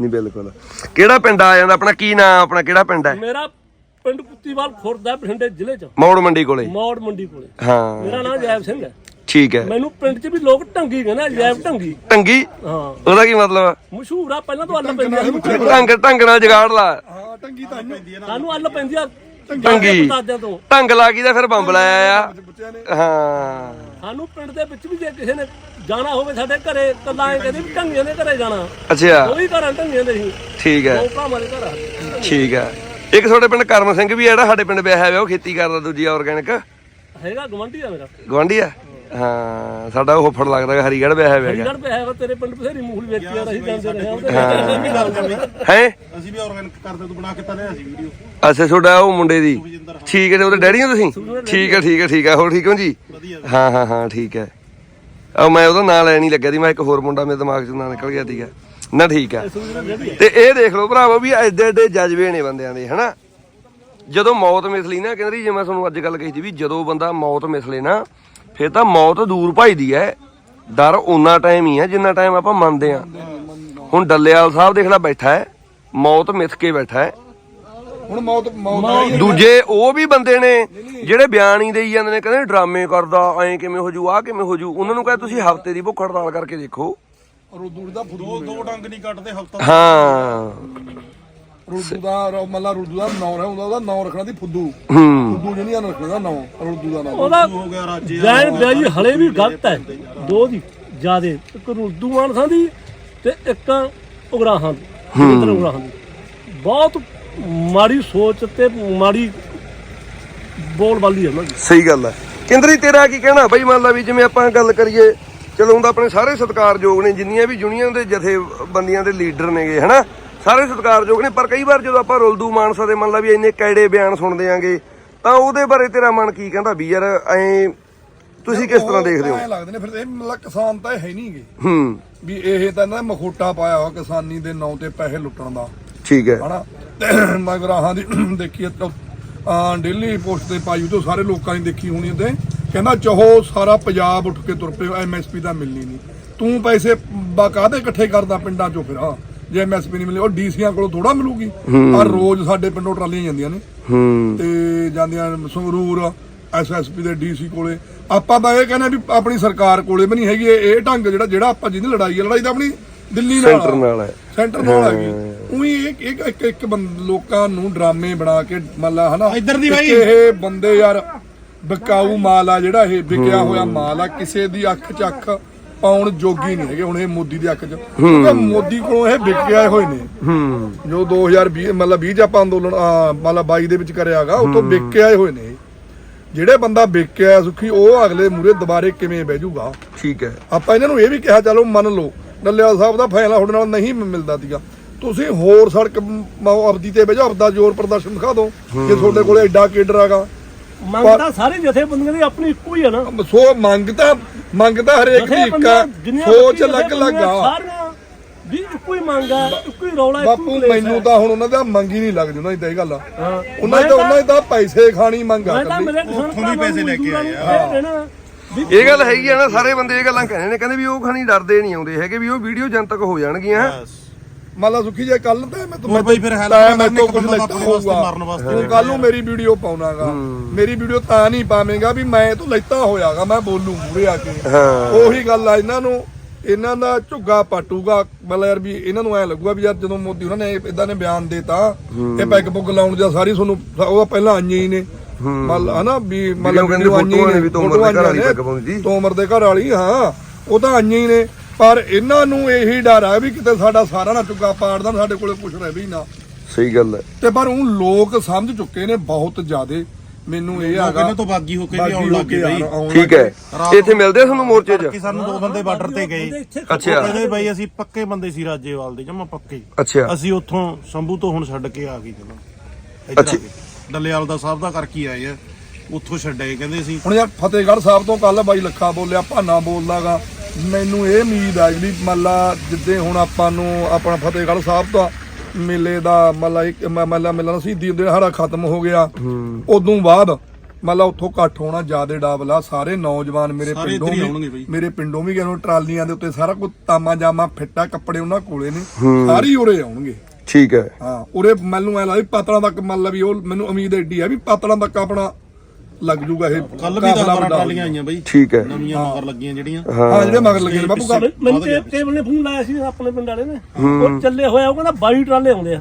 ਨਹੀਂ ਬਿਲਕੁਲ। ਕਿਹੜਾ ਪਿੰਡ ਆ ਜਾਂਦਾ? ਆਪਣਾ ਕੀ ਨਾਮ ਆਪਣਾ ਕਿਹੜਾ ਪਿੰਡ ਹੈ ਮੇਰਾ ਪਿੰਡ ਕੁੱਤੀਵਾਲ ਖੁਰਦ ਬਠਿੰਡੇ ਜ਼ਿਲ੍ਹੇ 'ਚ। ਮੌੜ ਮੰਡੀ ਕੋਲੇ। ਮੌੜ ਮੰਡੀ ਕੋਲੇ। ਹਾਂ। ਮੇਰਾ ਨਾਮ ਜੈਬ ਸਿੰਘ ਹੈ ਠੀਕ ਹੈ। ਮੈਨੂੰ ਪਿੰਡ 'ਚ ਵੀ ਲੋਕ ਢੰਗੀ ਕਹਿੰਦੇ ਜੈਬ ਢੰਗੀ। ਟੰਗੀ ਹਾਂ। ਉਹਦਾ ਕੀ ਮਤਲਬ ਮਸ਼ਹੂਰ ਆ ਪਹਿਲਾਂ ਤੋਂ ਅੱਲ ਪੈਂਦੀ ਢੰਗ ਢੰਗ ਨਾਲ ਜਗਾੜ ਲਾ। ਹਾਂ ਟੰਗੀ ਤਾਂ ਇਹਨੂੰ ਸਾਨੂੰ ਅੱਲ ਪੈਂਦੀ ਆ ਢੰਗੀ ਦਾਦਿਆਂ ਤੋਂ ਢੰਗ ਲਾ ਗਈ ਤਾਂ ਫਿਰ ਬੰਬ ਲਾਇਆ ਆ। ਬੱਚਿਆਂ ਨੇ। ਹਾਂ। ਸਾਨੂੰ ਪਿੰਡ ਦੇ ਵਿੱਚ ਵੀ ਜੇ ਕਿਸੇ ਨੇ ਜਾਣਾ ਹੋਵੇ ਸਾਡੇ ਘਰੇ ਕੱਲਾ ਐ ਕਹਿੰਦੇ ਵੀ ਢੰਗੀਆਂ ਦੇ ਘਰੇ ਜਾਣਾ। ਅੱਛਾ। ਉਹ ਵੀ ਘਰਾਂ ਢੰਗੀਆਂ ਦੇ ਸੀ ਠੀਕ ਹੈ। ਉਹ ਭਰਾਵਾਂ ਦੇ ਘਰ। ਆ ਠੀਕ ਹੈ। ਇੱਕ ਤੁਹਾਡੇ ਪਿੰਡ ਕਰਮ ਸਿੰਘ ਵੀ ਆ ਜਿਹੜਾ ਸਾਡੇ ਪਿੰਡ ਵਿਆਹਿਆ ਹੋਇਆ ਉਹ ਖੇਤੀ ਕਰਦਾ ਦੂਜੀ ਆਰਗੈਨਿਕ ਹੈਗਾ ਗਵੰਡੀ ਆ ਮੇਰਾ। ਗਵਾਂਢੀ ਆ? ਹਾਂ ਸਾਡਾ ਉਹ ਫੜ ਲੱਗਦਾ ਹਰੀਗੜ੍ਹ ਵਿਆਹਿਆ ਹੋਇਆ ਹੈਗਾ। ਹਰੀਗੜ੍ਹ ਪਿਆ ਹੈਗਾ ਤੇਰੇ ਪਿੰਡ ਬਥੇਰੀ ਮੂਲ ਵੇਚੀ ਆ ਰਹੀ ਜਾਂਦੇ ਰਹੇ ਉਹਦੇ ਹੈ। ਅਸੀਂ ਵੀ ਆਰਗੈਨਿਕ ਕਰਦੇ ਤੂੰ ਬਣਾ ਕੇ ਤਾਂ ਲਿਆ ਸੀ ਵੀਡੀਓ। ਅੱਛਾ ਤੁਹਾਡਾ ਉਹ ਮੁੰਡੇ ਦੀ। ਠੀਕ ਹੈ ਤੇ ਉਹਦੇ ਡੈਡੀ ਹੋ ਤੁਸੀਂ? ਠੀਕ ਹੈ ਠੀਕ ਹੈ ਠੀਕ ਹੈ। ਹੋਰ ਠੀਕ ਹੋ ਜੀ? ਹਾਂ ਹਾਂ ਹਾਂ ਠੀਕ ਹੈ। ਆ ਮੈਂ ਉਹਦਾ ਨਾਂ ਲੈਣ ਨਹੀਂ ਲੱਗਿਆ ਸੀ ਮੈਂ ਇੱਕ ਹੋਰ ਮੁੰਡਾ ਮੇਰੇ ਦਿਮਾਗ 'ਚੋਂ ਨਾਂ ਨਿਕਲ ਗਿਆ ਸੀਗਾ। ਨਾ ਠੀਕ ਹੈ। ਤੇ ਇਹ ਦੇਖ ਲਓ ਭਰਾਵੋ ਵੀ ਐਡੇ ਐਡੇ ਜਜ਼ਬੇ ਨੇ ਬੰਦਿਆਂ ਦੇ ਹਨਾ? ਜਦੋਂ ਮੌਤ ਮਿਸਲੀ ਨਾ ਕਹਿੰਦੇ ਜਿਵੇਂ ਮੈਂ ਤੁਹਾਨੂੰ ਅੱਜ ਗੱਲ ਕਹੀ ਸੀ ਵੀ ਜਦੋਂ ਬੰਦਾ ਮੌਤ ਮਿਸਲੇ ਨਾ ਫਿਰ ਤਾਂ ਮੌਤ ਦੂਰ ਭਜਦੀ ਹੈ ਡਰ ਉਨਾ ਟਾਈਮ ਹੀ ਹੈ ਜਿੰਨਾ ਟਾਈਮ ਆਪਾਂ ਮੰਨਦੇ ਆ। ਹੁਣ ਡੱਲੇਵਾਲ ਸਾਹਿਬ ਦੇਖ ਲੈ ਬੈਠਾ ਹੈ ਮੌਤ ਮਿਥ ਕੇ ਬੈਠਾ ਹੈ ਹੁਣ ਮੌਤ ਮੌਤ। ਦੂਜੇ ਉਹ ਵੀ ਬੰਦੇ ਨੇ ਜਿਹੜੇ ਬਿਆਨ ਹੀ ਦੇਈ ਜਾਂਦੇ ਨੇ ਕਹਿੰਦੇ ਡਰਾਮੇ ਕਰਦਾ ਐਂ ਕਿਵੇਂ ਹੋ ਜੂ ਆ ਕਿਵੇਂ ਹੋ ਜੂ ਉਹਨਾਂ ਨੂੰ ਕਹੇ ਤੁਸੀਂ ਹਫ਼ਤੇ ਦੀ ਭੁੱਖ ਹੜਤਾਲ ਕਰਕੇ ਦੇਖੋ। ਰੁੱਦੂ ਦਾ ਦੋ ਫੁੱਦੂ ਦੋ ਡੰਗ ਨਹੀਂ ਕੱਟਦੇ ਹਫਤਾ ਹਾਂ। ਰੁੱਦੂ ਦਾ ਰ- ਮਤਲਬ ਰੁੱਦੂ ਦਾ ਨਾਂ ਹੈ ਉਹਦਾ ਨਾਂ ਰੱਖਣਾ ਦੀ ਫੁੱਦੂ। ਹੂੰ। ਫੁੱਦੂ ਜਿਹਨੀ ਨਾਂ ਰੱਖਣਾ ਦਾ ਨਾਂ ਰੁੱਦੂ ਦਾ ਨਾਂ। ਉਹਦਾ ਹੋ ਗਿਆ ਰਾਜੇ ਜੈਨ ਬਿਆਜੀ ਹਲੇ ਵੀ ਗਲਤ ਹੈ ਦੋ ਦੀ ਜਿਆਦੇ ਇੱਕ ਰੁੱਦੂ ਮਾਨਸਾਂ ਦੀ ਤੇ ਇੱਕ ਉਗਰਾਹਾਂ ਦੀ ਜਿੰਦਰ ਉਗਰਾਹਾਂ ਦੀ। ਬਹੁਤ ਮਾੜੀ ਸੋਚ ਤੇ ਮਾੜੀ ਬੋਲ ਬਾਲੀ ਹੈ ਉਹਨਾਂ ਦੀ। ਸਹੀ ਗੱਲ ਹੈ। ਕੇਂਦਰੀ ਤੇਰਾ ਕੀ ਕਹਿਣਾ? ਬਈ ਮੰਨ ਲਾ ਵੀ ਜਿਵੇਂ ਆਪਾਂ ਗੱਲ ਕਰੀਏ ਚਲੋ ਹੁੰਦਾ ਆਪਣੇ ਸਾਰੇ ਸਤਿਕਾਰਯੋਗ ਨੇ ਜਿੰਨੀਆਂ ਵੀ ਯੂਨੀਅਨ ਦੇ ਜਥੇ ਬੰਦੀਆਂ ਦੇ ਲੀਡਰ ਨੇਗੇ ਹਨਾ? ਸਾਰੇ ਸਤਿਕਾਰਯੋਗ ਨੇ ਪਰ ਕਈ ਵਾਰ ਜਦੋਂ ਆਪਾਂ ਰੁਲਦੂ ਮਾਨਸਾ ਦੇ ਮੰਨ ਲਾ ਵੀ ਇੰਨੇ ਕੈੜੇ ਬਿਆਨ ਸੁਣਦੇ ਆਂਗੇ ਤਾਂ ਉਹਦੇ ਬਾਰੇ ਤੇਰਾ ਮਨ ਕੀ ਕਹਿੰਦਾ ਵੀ ਯਾਰ ਐ ਤੁਸੀਂ ਕਿਸ ਤਰ੍ਹਾਂ ਦੇਖਦੇ ਹੋ? ਐਂ ਲੱਗਦੇ ਨੇ ਫਿਰ ਇਹ ਮਤਲਬ ਕਿਸਾਨ ਤਾਂ ਹੈ ਨਹੀਂਗੇ ਹੂੰ। ਵੀ ਇਹ ਤਾਂ ਦਾ ਮਖੋਟਾ ਪਾਇਆ ਹੋਇਆ ਕਿਸਾਨੀ ਦੇ ਨਾਂ ਤੇ ਪੈਸੇ ਲੁੱਟਣ ਦਾ। ਠੀਕ ਹੈ। ਹਨਾ? ਤੇ ਮੈਂ ਗਰਾਹਾਂ ਦੀ ਦੇਖੀ ਆ ਡੇਲੀ ਪੋਸਟ ਤੇ ਪਾਈ ਤੇ ਸਾਰੇ ਲੋਕਾਂ ਨੇ ਦੇਖੀ ਹੋਣੀ ਤੇ ਕਹਿੰਦਾ ਚਾਹੋ ਸਾਰਾ ਪੰਜਾਬ ਉੱਠ ਕੇ ਤੁਰ ਪਿਓ ਐਮਐਸਪੀ ਦਾ ਮਿਲਣੀ ਨਹੀਂ। ਤੂੰ ਪੈਸੇ ਬਾਕਾਦੇ ਇਕੱਠੇ ਕਰਦਾ ਪਿੰਡਾਂ ਚੋਂ ਫਿਰ ਹਾਂ? ਜੇ ਐਮਐਸਪੀ ਨਹੀਂ ਮਿਲੇ ਉਹ ਡੀਸੀਆਂ ਕੋਲੋਂ ਥੋੜਾ ਮਿਲੂਗੀ। ਪਰ ਰੋਜ਼ ਸਾਡੇ ਪਿੰਡੋਂ ਟਰਾਲੀਆਂ ਜਾਂਦੀਆਂ ਨੇ। ਹੂੰ। ਤੇ ਜਾਂਦੀਆਂ ਸੰਗਰੂਰ ਐਸਐਸਪੀ ਦੇ ਡੀਸੀ ਕੋਲੇ। ਆਪਾਂ ਤਾਂ ਇਹ ਕਹਿੰਦੇ ਵੀ ਆਪਣੀ ਸਰਕਾਰ ਕੋਲੇ ਵੀ ਨਹੀਂ ਹੈਗੀ ਇਹ ਢੰਗ ਜਿਹੜਾ ਜਿਹੜਾ ਆਪਾਂ ਜਿਹਦੀ ਲੜਾਈ ਹੈ ਲੜਾਈ ਤਾਂ ਆਪਣੀ ਦਿੱਲੀ ਨਾਲ। ਸੈਂਟਰ ਨਾਲ ਹੈ। ਸੈਂਟਰ ਨਾਲ ਹੈਗੀ ਉਹੀ ਇੱਕ ਇੱਕ ਇੱਕ ਇੱਕ ਬੰਦ- ਲੋਕਾਂ ਨੂੰ ਡਰਾਮੇ ਬਣਾ ਕੇ ਮੱਲਾ ਹਨਾ ਇੱਧਰ ਦੀ ਬਾਈ। ਇਹ ਬੰਦੇ ਯਾਰ ਬਕਾਊ ਮਾਲ ਆ ਜਿਹੜਾ ਇਹ ਵਿਕਿਆ ਹੋਇਆ ਮਾਲ ਆ ਕਿਸੇ ਦੀ ਅੱਖ 'ਚ ਅੱਖ ਪਾਉਣ ਜੋਗੀ ਨਹੀਂ ਹੈਗੇ ਹੁਣ ਇਹ ਮੋਦੀ ਦੀ ਅੱਖ 'ਚ। ਕਿਉਂਕਿ ਮੋਦੀ ਕੋਲੋਂ ਇਹ ਵਿਕਿਆ ਹੋਏ ਨੇ। ਹੂੰ। ਜੋ 2020 ਮਤਲਬ 20 ਚ ਆਪਾਂ ਅੰਦੋਲਨ ਆ, ਮਤਲਬ 22 ਦੇ ਵਿੱਚ ਕਰਿਆਗਾ ਉਤੋਂ ਵਿਕ ਕੇ ਆਏ ਹੋਏ ਨੇ। ਇਹ। ਜਿਹੜੇ ਬੰਦਾ ਵਿਕ ਕੇ ਆਇਆ ਸੁਖੀ ਉਹ ਅਗਲੇ ਮੂਰੇ ਦੁਬਾਰੇ ਕਿਵੇਂ ਬਹਿ ਜਾਊਗਾ? ਠੀਕ ਹੈ। ਆਪਾਂ ਇਹਨਾਂ ਨੂੰ ਇਹ ਵੀ ਕਿਹਾ ਚਲੋ ਮੰਨ ਲਓ ਡੱਲੇਵਾਲ ਸਾਹਿਬ ਦਾ ਫੈਸਲਾ ਤੁਹਾਡੇ ਨਾਲ ਨਹੀਂ ਮਿਲਦਾ ਸੀਗਾ। ਤੁਸੀਂ ਹੋਰ ਸੜਕ ਮ- ਤੇ ਬਹਿ ਜਾਓ ਆਪਦਾ ਜ਼ੋਰ ਪ੍ਰਦਰਸ਼ਨ ਦਿਖਾ ਦਿਓ। ਜੇ ਤੁਹਾਡੇ ਕੋਲੇ ਐਡਾ ਕੇਡਰ ਹੈਗਾ ਮੰਗਦਾ ਸਾਰੇ ਜਥੇਬੰਦੀਆਂ ਦੀ ਆਪਣੀ ਇੱਕੋ ਹੀ ਹੈ ਨਾ ਸੋ ਮੰਗਤਾ ਮੰਗਤਾ ਹਰੇਕ ਦੀ ਇੱਕ ਆ, ਸੋਚ ਅਲੱਗ ਅਲੱਗ ਆ ਸਾਰੀਆਂ ਵੀ ਇੱਕੋ ਹੀ ਮੰਗ ਆ ਇੱਕੋ ਹੀ ਰੌਲਾ ਇੱਕੋ ਬਾਪੂ ਮੈਨੂੰ। ਤਾਂ ਹੁਣ ਉਹਨਾਂ ਦਾ ਮੰਗੀ ਨਹੀਂ ਲੱਗਦੀ ਉਹਨਾਂ ਦੀ ਤਾਂ ਇਹ ਗੱਲ ਆ ਹਾਂ। ਉਹਨਾਂ ਦੀ ਤਾਂ ਉਹਨਾਂ ਦੀ ਤਾਂ ਪੈਸੇ ਖਾਣੀ ਮੰਗ ਆ ਮੈਂ ਤਾਂ। ਮੇਰੇ ਕਿਸਾਨ ਉੱਥੋਂ ਦੀ ਪੈਸੇ ਲੈ ਕੇ ਆਏ ਇਹ ਕਹਿਣਾ ਵੀ ਇਹ ਗੱਲ ਹੈਗੀ ਆ ਨਾ ਸਾਰੇ ਬੰਦੇ ਇਹ ਗੱਲਾਂ ਕਹਿੰਦੇ ਨੇ ਕਹਿੰਦੇ ਵੀ ਉਹ ਖਾਣੀ ਡਰਦੇ ਨਹੀਂ ਆਉਂਦੇ ਹੈਗੇ ਵੀ ਉਹ ਵੀਡੀਓ ਜਨਤਕ ਹੋ ਜਾਣਗੀਆਂ ਲਾ ਸੁਖੀ ਜੇ ਕੱਲ ਤੇ ਮੈਂ ਹੋਰ ਬਈ ਫਿਰ help ਤਾਂ ਕਰਨੀ ਮੈਂ ਤੋਂ ਕੁਝ ਬੰਦਾ ਲੈਤਾ ਆਪਣੇ ਵਾਸਤੇ ਹੋਊਗਾ। ਮਰਨ ਵਾਸਤੇ ਤੂੰ ਕੱਲ ਨੂੰ ਮੇਰੀ ਵੀਡੀਓ ਪਾਉਣਾਗਾ। ਮੇਰੀ ਵੀਡੀਓ ਤਾਂ ਨਹੀਂ ਪਾਵੇਂਗਾ ਵੀ ਮੈਂ ਤੂੰ ਲੈਤਾ ਹੋਇਆਗਾ ਮੈਂ ਬੋਲੂ ਮੂਰੇ ਆ ਕੇ। ਉਹੀ ਗੱਲ ਆ ਇਹਨਾਂ ਨੂੰ ਇਹਨਾਂ ਦਾ ਝੁੱਗਾ ਪਾਟੂਗਾ। ਮਤਲਬ ਯਾਰ ਵੀ ਇਹਨਾਂ ਨੂੰ ਐ ਲੱਗੂਗਾ ਵੀ ਯਾਰ ਜਦੋਂ ਮੋਦੀ ਉਹਨਾਂ ਨੇ ਇਦਾਂ ਨੇ ਬਿਆਨ ਦੇਤਾ ਇਹ ਪੈਗ ਪੁੱਗ ਲਾਉਣ ਜਾਂ ਸਾਰੀ ਤੁਹਾਨੂੰ ਉਹ ਪਹਿਲਾਂ ਆਈਆਂ ਹੀ ਨੇ। ਮਤਲਬ ਹਨਾ ਵੀ ਮਤਲਬ ਕਹਿੰਦੇ ਫੋਟੋਆਂ ਨੇ ਵੀ ਤੋਮਰ ਦੇ ਘਰ ਵਾਲੀ ਪੈਗ ਪਾਉਂਦੀ। ਸੀ। ਤੋਮਰ ਦੇ ਘਰ ਵਾਲੀ ਹਾਂ। ਉਹ ਤਾਂ ਆਈਆਂ ਹੀ ਨੇ। ਪਰ ਇਹਨਾਂ ਨੂੰ ਇਹੀ ਡਰ ਆ ਵੀ ਕਿਤੇ ਸਾਡਾ ਸਾਰਾ ਨਾ ਚੁੱਗਾ ਪਾੜ ਦੇਣ ਸਾਡੇ ਕੋਲੇ ਕੁਝ ਰਹੇ ਵੀ ਨਾ। ਸਹੀ ਗੱਲ ਹੈ। ਤੇ ਪਰ ਉਹ ਲੋਕ ਸਮਝ ਚੁੱਕੇ ਨੇ ਬਹੁਤ ਜ਼ਿਆਦੇ। ਮੈਨੂੰ ਇਹ ਹੈਗਾ ਇਹਨਾਂ ਤੋਂ ਬਾਗੀ ਹੋ ਕੇ ਵੀ ਆਉਣ ਲੱਗ ਬਈ। ਠੀਕ ਹੈ। ਇੱਥੇ ਮਿਲਦੇ ਆ ਤੁਹਾਨੂੰ ਮੋਰਚੇ 'ਚ? ਕਿ ਸਾਨੂੰ ਦੋ ਬੰਦੇ ਬਾਰਡਰ ਤੇ ਗਏ। ਅੱਛਾ। ਕਹਿੰਦੇ ਬਈ ਅਸੀਂ ਪੱਕੇ ਬੰਦੇ ਸੀ ਰਾਜੇਵਾਲ ਦੇ ਜਮਾ ਪੱਕੇ। ਅੱਛਾ। ਅਸੀਂ ਉੱਥੋਂ ਸੰਭੂ ਤੋਂ ਹੁਣ ਛੱਡ ਕੇ ਆ ਗਏ ਇੱਧਰ ਅੱਛਾ। ਡੱਲੇਵਾਲ ਦਾ ਸਾਹਿਬ ਦਾ ਕਰਕੇ ਆਏ ਆ। ਉੱਥੋਂ ਛੱਡੇ ਕਹਿੰਦੇ ਸੀ ਹੁਣ ਯਾਰ ਫਤਿਹਗੜ੍ਹ ਸਾਹਿਬ ਤੋਂ ਕੱਲ ਬਾਈ ਲੱਖਾ ਬੋਲਿਆ ਭਾਨਾ ਬੋਲਦਾਗਾ ਮੈਨੂੰ ਇਹ ਉਮੀਦ ਆ ਜਿਹੜੀ ਮੱਲਾ ਜਿੱਦੇ ਹੁਣ ਆਪਾਂ ਨੂੰ ਆਪਣਾ ਫਤਿਹਗੜ੍ਹ ਸਾਹਿਬ ਤੋਂ ਮੇਲੇ ਦਾ ਮੱਲਾ ਇੱਕ ਮੱਲਾ ਮਿਲਣਾ ਸੀ ਦੀ ਦੇ ਹਾਰਾ ਖਤਮ ਹੋ ਗਿਆ। ਉਦੋਂ ਬਾਅਦ ਮੱਲਾ ਉੱਥੋਂ ਇਕੱਠ ਹੋਣਾ ਜਿਆਦੇ ਡਾਬਲਾ ਸਾਰੇ ਨੌਜਵਾਨ ਮੇਰੇ ਪਿੰਡੋਂ ਵੀ। ਮੇਰੇ ਪਿੰਡੋਂ ਵੀ ਗਏ ਟਰਾਲੀਆਂ ਦੇ ਉੱਤੇ ਸਾਰਾ ਕੁਝ ਤਾਮਾ ਜਾਮਾ ਫਿੱਟਾ ਕੱਪੜੇ ਉਹਨਾਂ ਕੋਲੇ ਨੇ। ਸਾਰੇ ਉਰੇ ਆਉਣਗੇ। ਠੀਕ ਹੈ। ਹਾਂ ਉਰੇ ਮੈਨੂੰ ਐ ਲੱਗਦਾ ਪਾਤਲਾਂ ਤੱਕ ਮਤਲਬ ਵੀ ਉਹ ਮੈਨੂੰ ਉਮੀਦ ਐਡੀ ਆ ਵੀ ਪਾਤਲਾਂ ਤੱਕ ਆਪਣਾ ਲੱਗ ਜੂਗਾ ਇਹ ਕੱਲ ਵੀ ਕਾਫਲਾ 10 12 ਵੱਡਾ ਟਰਾਲੀਆਂ ਆਈਆਂ ਬਈ। ਠੀਕ ਹੈ। ਨਵੀਆਂ ਮਗਰ ਲੱਗੀਆਂ ਜਿਹੜੀਆਂ। ਹਾਂ। ਜਿਹੜੇ ਮਗਰ ਲੱਗੇ ਨੇ ਬਾਪੂ ਕਰ ਮੈਨੂੰ ਤੇ ਕੇਬਲ ਨੇ ਫੋਨ ਲਾਇਆ ਸੀ ਆਪਣੇ ਪਿੰਡ ਵਾਲੇ ਨੇ। ਉਹ ਚੱਲੇ ਹੋਇਆ ਉਹ ਕਹਿੰਦਾ 22 ਟਰਾਲੇ ਆਉਂਦੇ ਆ।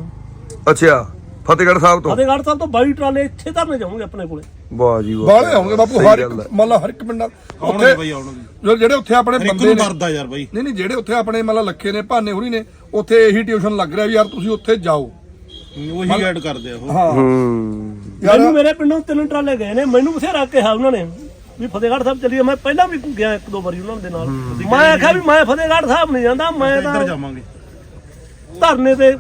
ਅੱਛਾ ਫਤਿਹਗੜ੍ਹ ਸਾਹਿਬ ਤੋਂ? ਫਤਿਹਗੜ੍ਹ ਸਾਹਿਬ ਤੋਂ 22 ਟਰਾਲੇ ਇੱਥੇ ਧਰਨੇ ਜਾਣਗੇ ਆਪਣੇ ਕੋਲੇ। ਵਾਹ ਜੀ ਵਾਹ। ਬਾਹਲੇ ਆਉਣਗੇ ਬਾਪੂ ਸਹੀ ਹਰ ਗੱਲ ਹੈ। ਇੱਕ ਮਤਲਬ ਹਰ ਇੱਕ ਪਿੰਡਾਂ ਆਉਣਗੇ ਬਈ ਆਉਣਗੇ। ਜੋ- ਜਿਹੜੇ ਉੱਥੇ ਆਪਣੇ ਹਰ ਇੱਕ ਬੰਦੇ ਨੂੰ ਨੇ ਮਰਦਾ ਯਾਰ ਬਈ। ਨਹੀਂ ਨਹੀਂ ਜਿਹੜੇ ਉੱਥੇ ਆਪਣੇ ਮਤਲਬ ਲੱਖੇ ਨੇ ਭਾਨੇ ਹੁਰੀ ਨੇ ਉੱਥੇ ਇਹੀ ਟਿਊਸ਼ਨ ਲੱਗ ਰਿਹਾ ਵੀ ਯਾਰ ਤੁਸੀਂ ਉੱਥੇ ਜਾਓ। ਉਹੀ ਗਾਈਡ ਕਰਦੇ ਆ ਉਹ। ਹਾਂ। ਮੈਨੂੰ ਮੇਰੇ ਪਿੰਡੋਂ ਤਿੰਨ ਟਰਾਲੇ ਗਏ ਨੇ ਮੈਨੂੰ ਬਥੇਰਾ ਕਿਹਾ ਉਹਨਾਂ ਨੇ ਵੀ ਫਤਿਹਗੜ੍ਹ ਸਾਹਿਬ ਚੱਲੀਏ। ਮੈਂ ਪਹਿਲਾਂ ਵੀ ਗਿਆ ਇੱਕ ਦੋ ਵਾਰੀ ਉਹਨਾਂ ਦੇ ਨਾਲ। ਮੈਂ ਆਖਿਆ ਵੀ ਮੈਂ ਫਤਿਹਗੜ੍ਹ ਸਾਹਿਬ ਨਹੀਂ ਜਾਂਦਾ ਮੈਂ ਇੱਧਰ ਤਾਂ ਜਾਵਾਂਗੇ। ਧਰਨੇ ਤੇ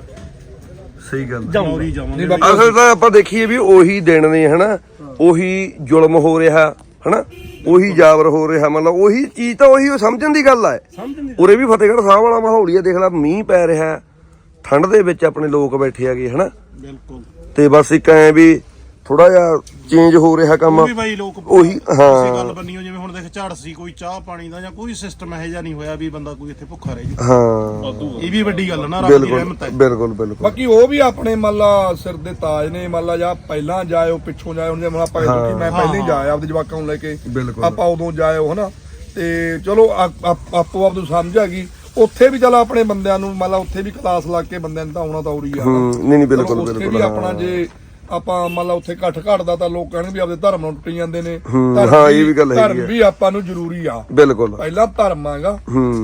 ਸਹੀ ਗੱਲ। ਹੈ। ਜਾਊਂਗਾ। ਮੌਰੀ ਨਹੀਂ ਜਾਵਾਂਗੇ ਅਸਲ ਤਾਂ ਆਪਾਂ ਦੇਖੀਏ ਵੀ ਉਹੀ ਦਿਨ ਨੇ ਹਨਾ? ਉਹੀ ਜ਼ੁਲਮ ਹੋ ਰਿਹਾ ਹਨਾ? ਉਹੀ ਜਾਬਰ ਹੋ ਰਿਹਾ ਮਤਲਬ ਉਹੀ ਚੀਜ਼ ਤਾਂ ਉਹੀ ਉਹ ਸਮਝਣ ਦੀ ਗੱਲ ਹੈ ਸਮਝਣ ਦੀ ਉਰੇ ਵੀ ਫਤਿਹਗੜ੍ਹ ਸਾਹਿਬ ਵਾਲਾ ਮਾਹੌਲ ਹੀ ਆ ਦੇਖ ਲੈ ਮੀਂਹ ਪੈ ਰਿਹਾ। ਹੈ, ਠੰਡ ਦੇ ਵਿੱਚ ਆਪਣੇ ਲੋਕ ਬੈਠੇ ਹੈਗੇ ਹਨਾ? ਬਿਲਕੁਲ। ਤੇ ਬਸ ਇੱਕ ਐ ਵੀ ਥੋੜਾ ਜਿਹਾ ਚੇਂਜ ਹੋ ਰਿਹਾ ਕੰਮ। ਉਹ ਵੀ ਬਾਈ ਲੋਕ ਉਹੀ, ਹਾਂ। ਕਿਸੇ ਗੱਲ ਬੰਨੀ ਹੋ ਜਿਵੇਂ ਹੁਣ ਦੇਖ ਝੜ ਸੀ ਕੋਈ ਚਾਹ ਪਾਣੀ ਦਾ ਜਾਂ ਕੋਈ ਸਿਸਟਮ ਇਹੋ ਜਿਹਾ ਨਹੀਂ ਹੋਇਆ ਵੀ ਬੰਦਾ ਕੋਈ ਇੱਥੇ ਭੁੱਖਾ ਰਹਿ ਜੂ। ਹਾਂ। ਇਹ ਵੀ ਵੱਡੀ ਗੱਲ ਨਾ ਰੱਬ ਦੀ ਬਿਲਕੁਲ ਰਹਿਮਤ ਹੈ। ਬਿਲਕੁਲ ਬਿਲਕੁਲ। ਬਾਕੀ ਉਹ ਵੀ ਆਪਣੇ ਮੱਲਾ ਸਿਰ ਦੇ ਤਾਜ ਨੇ ਮੱਲਾ ਜਾਂ ਪਹਿਲਾਂ ਜਾਇਓ ਪਿੱਛੋਂ ਜਾਇਓ ਜਿਵੇਂ ਆਪਾਂ ਕਹਿੰਦੇ ਕਿ ਮੈਂ ਪਹਿਲਾਂ ਹੀ ਜਾਇਆ ਆਪਦੇ ਜਵਾਕਾਂ ਨੂੰ ਲੈ ਕੇ ਬਿਲਕੁਲ। ਆਪਾਂ ਉਦੋਂ ਜਾਇਓ ਹਨਾ? ਤੇ ਚਲੋ ਆਪ- ਆਪ- ਆਪੋ ਆਪ ਨੂੰ ਸਮਝ ਆ ਗਈ। ਉੱਥੇ ਵੀ ਚਲ ਆਪਣੇ ਬੰਦਿਆਂ ਨੂੰ ਮੱਲਾ ਉੱਥੇ ਵੀ ਕਲਾਸ ਲਾ ਕੇ ਬੰਦਿਆਂ ਨੂੰ ਤਾਂ ਆਉਣਾ ਤਾਂ ਉਰੀ ਆ ਹੂੰ, ਨਹੀਂ, ਨਹੀਂ, ਬਿਲਕੁਲ, ਬਿਲਕੁਲ, ਵੀ ਆਪਣਾ। ਜੇ ਆਪਾਂ ਮੱਲਾ ਉੱਥੇ ਇਕੱਠ ਘਟਦਾ ਤਾਂ ਲੋਕ ਕਹਿਣਗੇ ਵੀ ਆਪਦੇ ਧਰਮ ਨੂੰ ਟੁੱਟੀ ਜਾਂਦੇ ਨੇ। ਹੂੰ, ਇਹ ਵੀ ਗੱਲ ਹੈਗੀ ਧਰਮ। ਵੀ ਆਪਾਂ ਨੂੰ ਜ਼ਰੂਰੀ ਆ। ਬਿਲਕੁਲ। ਪਹਿਲਾਂ ਧਰਮ ਆਗਾ।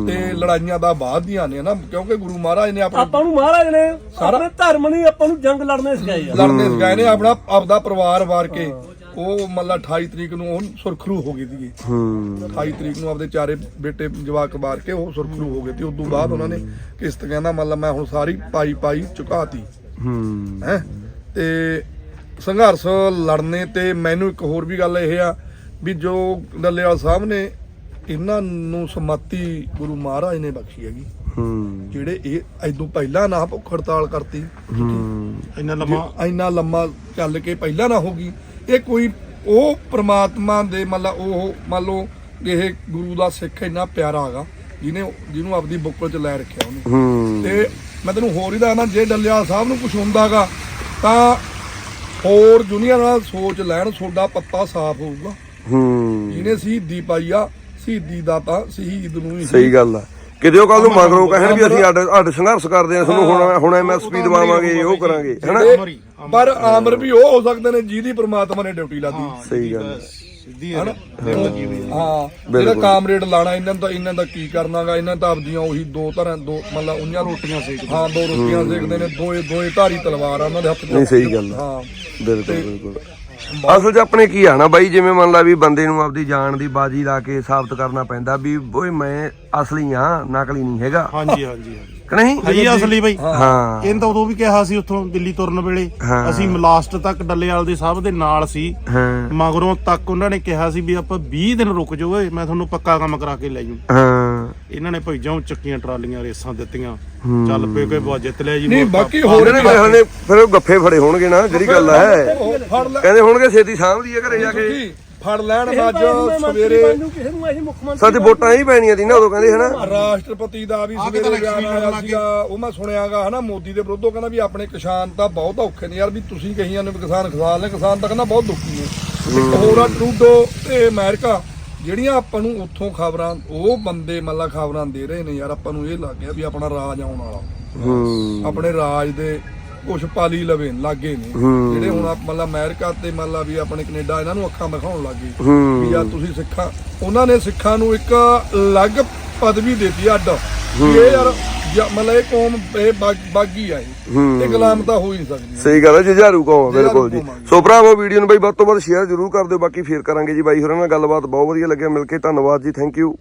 ਤੇ ਲੜਾਈਆਂ ਦਾ ਬਾਅਦ ਦੀਆਂ ਨੇ ਨਾ ਕਿਉਂਕਿ ਗੁਰੂ ਮਹਾਰਾਜ ਨੇ ਆਪਣੇ ਆਪਾਂ ਨੂੰ ਮਹਾਰਾਜ ਨੇ ਆਪਣੇ ਧਰਮ ਨਹੀਂ ਆਪਾਂ ਨੂੰ ਜੰਗ ਲੜਨੇ ਸਿਖਾਏ ਆ। ਲੜਨੇ ਸਿਖਾਏ ਨੇ ਆਪਣਾ ਆਪਦਾ ਪਰਿਵਾਰ ਵਾਰ ਕੇ। ਉਹ ਮਤਲਬ 28 ਤਰੀਕ ਨੂੰ ਉਹ ਸੁਰਖਰੂ ਹੋ ਗਈ ਸੀਗੀ। ਹੂੰ। 28 ਤਰੀਕ ਨੂੰ ਆਪਦੇ ਚਾਰੇ ਬੇਟੇ ਜਵਾਕ ਵਾਰ ਕੇ ਉਹ ਸੁਰਖਰੂ ਹੋ ਗਏ ਤੇ ਉਸ ਤੋਂ ਬਾਅਦ ਉਹਨਾਂ ਨੇ ਕਿਸ਼ਤ ਕਹਿੰਦਾ ਮਤਲਬ ਮੈਂ ਹੁਣ ਸਾਰੀ ਪਾਈ ਪਾਈ ਚੁਕਾਤੀ। ਹੂੰ। ਹੈ? ਤੇ ਸੰਘਰਸ਼ ਲੜਨੇ ਤੇ ਮੈਨੂੰ ਇੱਕ ਹੋਰ ਵੀ ਗੱਲ ਇਹ ਆ ਵੀ ਜੋ ਡੱਲੇਵਾਲ ਸਾਹਿਬ ਨੇ ਇਹਨਾਂ ਨੂੰ ਸਮਤੀ ਗੁਰੂ ਮਹਾਰਾਜ ਨੇ ਬਖਸ਼ੀ ਹੈਗੀ। ਹੂੰ। ਜਿਹੜੇ ਇਹ ਐਦੋਂ ਪਹਿਲਾਂ ਨਾ ਭੁੱਖ ਹੜਤਾਲ ਕਰਤੀ। ਹੂੰ। ਇੰਨਾ ਲੰਮਾ ਇੰਨਾ ਲੰਮਾ ਚੱਲ ਕੇ ਪਹਿਲਾਂ ਨਾ ਹੋਗੀ ਇਹ ਕੋਈ ਉਹ ਪ੍ਰਮਾਤਮਾ ਦੇ ਮਤਲਬ ਉਹ ਮੰਨ ਲਓ ਇਹ ਗੁਰੂ ਦਾ ਸਿੱਖ ਇੰਨਾ ਪਿਆਰਾ ਹੈਗਾ ਜਿਹਨੇ ਜਿਹਨੂੰ ਆਪਦੀ ਬੁੱਕਲ 'ਚ ਲੈ ਰੱਖਿਆ ਉਹਨੇ। ਤੇ ਮੈਂ ਤੈਨੂੰ ਹੋਰ ਹੀ ਦੱਸਦਾ ਜੇ ਡੱਲਿਆ ਸਾਹਿਬ ਨੂੰ ਕੁਝ ਹੁੰਦਾਗਾ ਤਾਂ ਹੋਰ ਦੁਨੀਆ ਨਾਲ ਸੋਚ ਲੈਣ ਤੁਹਾਡਾ ਪੱਤਾ ਸਾਫ਼ ਹੋਊਗਾ। ਹੂੰ। ਜਿਹਨੇ ਸ਼ਹੀਦੀ ਪਾਈ ਆ ਸ਼ਹੀਦੀ ਦਾ ਤਾਂ ਸ਼ਹੀਦ ਨੂੰ ਹੀ ਸਹੀ ਗੱਲ ਆ। ਕਿਤੇ ਉਹ ਕੱਲ ਨੂੰ ਮਗਰੋਂ ਕਹਿਣ ਵੀ ਅਸੀਂ ਅੱਡ ਅੱਡ ਸੰਘਰਸ਼ ਕਰਦੇ ਆ ਤੁਹਾਨੂੰ ਹੁਣ ਹੁਣ ਐਮਐਸਪੀ ਦਵਾਵਾਂਗੇ ਉਹ ਕਰਾਂਗੇ ਹੈਨਾ? ਪਰ ਆਮਰ ਵੀ ਉਹ ਹੋ ਸਕਦੇ ਨੇ ਜਿਹਦੀ ਪ੍ਰਮਾਤਮਾ ਨੇ ਡਿਊਟੀ ਲਾਦੀ ਸਹੀ ਗੱਲ ਹੈ। ਸਿੱਧੀ ਹੈ ਦਿਲ ਲੱਗੀ ਹੋਈ ਹੈ। ਹਾਂ ਜਿਹੜਾ ਕਾਮਰੇਡ ਲਾਣਾ ਇਹਨਾਂ ਦਾ ਇਹਨਾਂ ਦਾ ਕੀ ਕਰਨਾਗਾ? ਇਹਨਾਂ ਤਾਂ ਆਪਦੀਆਂ ਉਹੀ ਦੋ ਤਰ੍ਹਾਂ ਦੋ ਮਤਲਬ ਉਹਨਾਂ ਰੋਟੀਆਂ ਸੇਕਦੇ ਹਾਂ ਦੋ ਰੋਟੀਆਂ ਸੇਕਦੇ ਨੇ ਦੋਏ ਦੋਏ ਧਾਰੀ ਤਲਵਾਰ ਆ ਉਹਨਾਂ ਦੇ ਹੱਥ 'ਚ ਨਹੀਂ ਸਹੀ ਗੱਲ। ਹਾਂ। ਬਿਲਕੁਲ ਬਿਲਕੁਲ। ਅਸਲ 'ਚ ਆਪਣੇ ਕੀ ਆ ਨਾ ਬਾਈ ਜਿਵੇਂ ਮੰਨ ਲਾ ਵੀ ਬੰਦੇ ਨੂੰ ਆਪਦੀ ਜਾਨ ਦੀ ਬਾਜੀ ਲਾ ਕੇ ਸਾਬਤ ਕਰਨਾ ਪੈਂਦਾ ਵੀ ਓਏ ਮੈਂ ਅਸਲੀ ਆ ਨਕਲੀ ਨਹੀਂ ਹੈਗਾ। ਹਾਂਜੀ ਹਾਂਜੀ ਹਾਂਜੀ। ਕਿ ਨਹੀਂ? ਅਸਲੀ ਬਈ। ਹਾਂ। ਇਹਨਾਂ ਤਾਂ ਉਦੋਂ ਵੀ ਕਿਹਾ ਸੀ ਉੱਥੋਂ ਦਿੱਲੀ ਤੁਰਨ ਵੇਲੇ। ਹਾਂ। ਅਸੀਂ ਲਾਸਟ ਤੱਕ ਡੱਲੇਵਾਲ ਦੇ ਸਾਹਿਬ ਦੇ ਨਾਲ ਸੀ। ਹਾਂ। ਮਗਰੋਂ ਤੱਕ ਉਹਨਾਂ ਨੇ ਕਿਹਾ ਸੀ ਵੀ ਆਪਾਂ 20 ਦਿਨ ਰੁਕ ਜਾਓ ਓਏ ਮੈਂ ਤੁਹਾਨੂੰ ਪੱਕਾ ਕੰਮ ਕਰਾ ਕੇ ਲੈ ਜੂ ਹਾਂ। ਇਹਨਾਂ ਨੇ ਭਾਈ ਜਾਂ ਚੱਕੀਆਂ ਟਰਾਲੀਆਂ ਰੇਸਾਂ ਦਿੱਤੀਆਂ। ਚੱਲ ਪਏ ਕੋਈ ਬਹੁਤ ਜਿੱਤ ਲਿਆ ਜੀ ਨਹੀਂ ਬਾਕੀ ਹੋਰ ਨੇ ਹਲੇ ਫਿਰ ਉਹ ਗੱਫੇ ਫੜੇ ਹੋਣਗੇ ਨਾ ਜਿਹੜੀ ਗੱਲ ਹੈ ਉਹ ਫੜ ਲੈ। ਕਹਿੰਦੇ ਹੋਣਗੇ ਛੇਤੀ ਸਾਂਭਦੀ ਆ ਘਰੇ ਜਾ ਕੇ। ਜੀ, ਫੜ ਲੈਣ ਅੱਜ ਨੂੰ ਸਵੇਰੇ। ਬਣ ਜੂ, ਕਿਸੇ ਨੂੰ ਅਸੀਂ ਮੁੱਖ ਮੰਤਰੀ ਸੱਚ ਵੋਟਾਂ ਹੀ ਪੈਣੀਆਂ ਸੀ ਨਾ ਉਦੋਂ ਕਹਿੰਦੇ ਹਨਾ। ਰਾਸ਼ਟਰਪਤੀ ਦਾ ਵੀ ਸਵੇਰੇ ਬਿਆਨ ਆਇਆ ਸੀਗਾ ਉਹ ਮੈਂ ਸੁਣਿਆਗਾ ਹਨਾ ਮੋਦੀ ਦੇ ਵਿਰੁੱਧ ਉਹ ਕਹਿੰਦਾ ਵੀ ਆਪਣੇ ਕਿਸਾਨ ਤਾਂ ਬਹੁਤ ਔਖੇ ਨੇ ਯਾਰ ਵੀ ਤੁਸੀਂ ਕਹੀਆਂ ਨੇ ਵੀ ਕਿਸਾਨ ਖਸਾਲ ਨੇ ਕਿਸਾਨ ਤਾਂ ਕਹਿੰਦਾ ਬਹੁਤ ਦੁਖੀ ਨੇ। ਇੱਕ ਹੋਰ ਆ ਟਰੂਡੋ ਤੇ ਅਮਰੀਕਾ। ਜਿਹੜੀਆਂ ਆਪਾਂ ਨੂੰ ਉੱਥੋਂ ਖਬਰਾਂ ਉਹ ਬੰਦੇ ਮੱਲਾ ਖਬਰਾਂ ਦੇ ਰਹੇ ਨੇ ਯਾਰ ਆਪਾਂ ਨੂੰ ਇਹ ਲੱਗ ਗਿਆ ਵੀ ਆਪਣਾ ਰਾਜ ਆਉਣ ਵਾਲਾ ਆਪਣੇ ਰਾਜ ਦੇ ਕੁਝ ਪਾਲੀ ਲਵੇ ਲਾਗੇ ਨੇ। ਜਿਹੜੇ ਹੁਣ ਆਪ- ਮਤਲਬ ਅਮਰੀਕਾ ਤੇ ਮਤਲਬ ਵੀ ਆਪਣੇ ਕੈਨੇਡਾ ਇਹਨਾਂ ਨੂੰ ਅੱਖਾਂ ਦਿਖਾਉਣ ਲੱਗੇ। ਵੀ ਯਾਰ ਤੁਸੀਂ ਸਿੱਖਾਂ ਉਹਨਾਂ ਨੇ ਸਿੱਖਾਂ ਨੂੰ ਇੱਕ ਅਲੱਗ ਪਦਵੀ ਦਿੱਤੀ ਅੱਡ। ਵੀ ਇਹ ਯਾਰ ਜ- ਮਤਲਬ ਇਹ ਕੌਮ ਇਹ ਬਾਗ- ਬਾਗੀ ਆ ਇਹ। ਗੁਲਾਮ ਤਾਂ ਹੋ ਹੀ ਨਹੀਂ ਸਕਦੀ। ਸਹੀ ਗੱਲ ਹੈ ਜੁਝਾਰੂ ਕੌਮ ਆ, ਬਿਲਕੁਲ ਜੀ। ਜੀ। ਸੋ ਭਰਾਵੋ ਵੀਡੀਓ ਨੂੰ ਬਾਈ ਵੱਧ ਤੋਂ ਵੱਧ ਸ਼ੇਅਰ ਜ਼ਰੂਰ ਕਰ ਦਿਓ ਬਾਕੀ ਫੇਰ ਕਰਾਂਗੇ ਜੀ ਬਾਈ ਹੋਰਾਂ ਨਾਲ ਗੱਲਬਾਤ। ਬਹੁਤ ਵਧੀਆ ਲੱਗਿਆ ਮਿਲ ਕੇ ਧੰਨਵਾਦ ਜੀ ਥੈਂਕ ਯੂ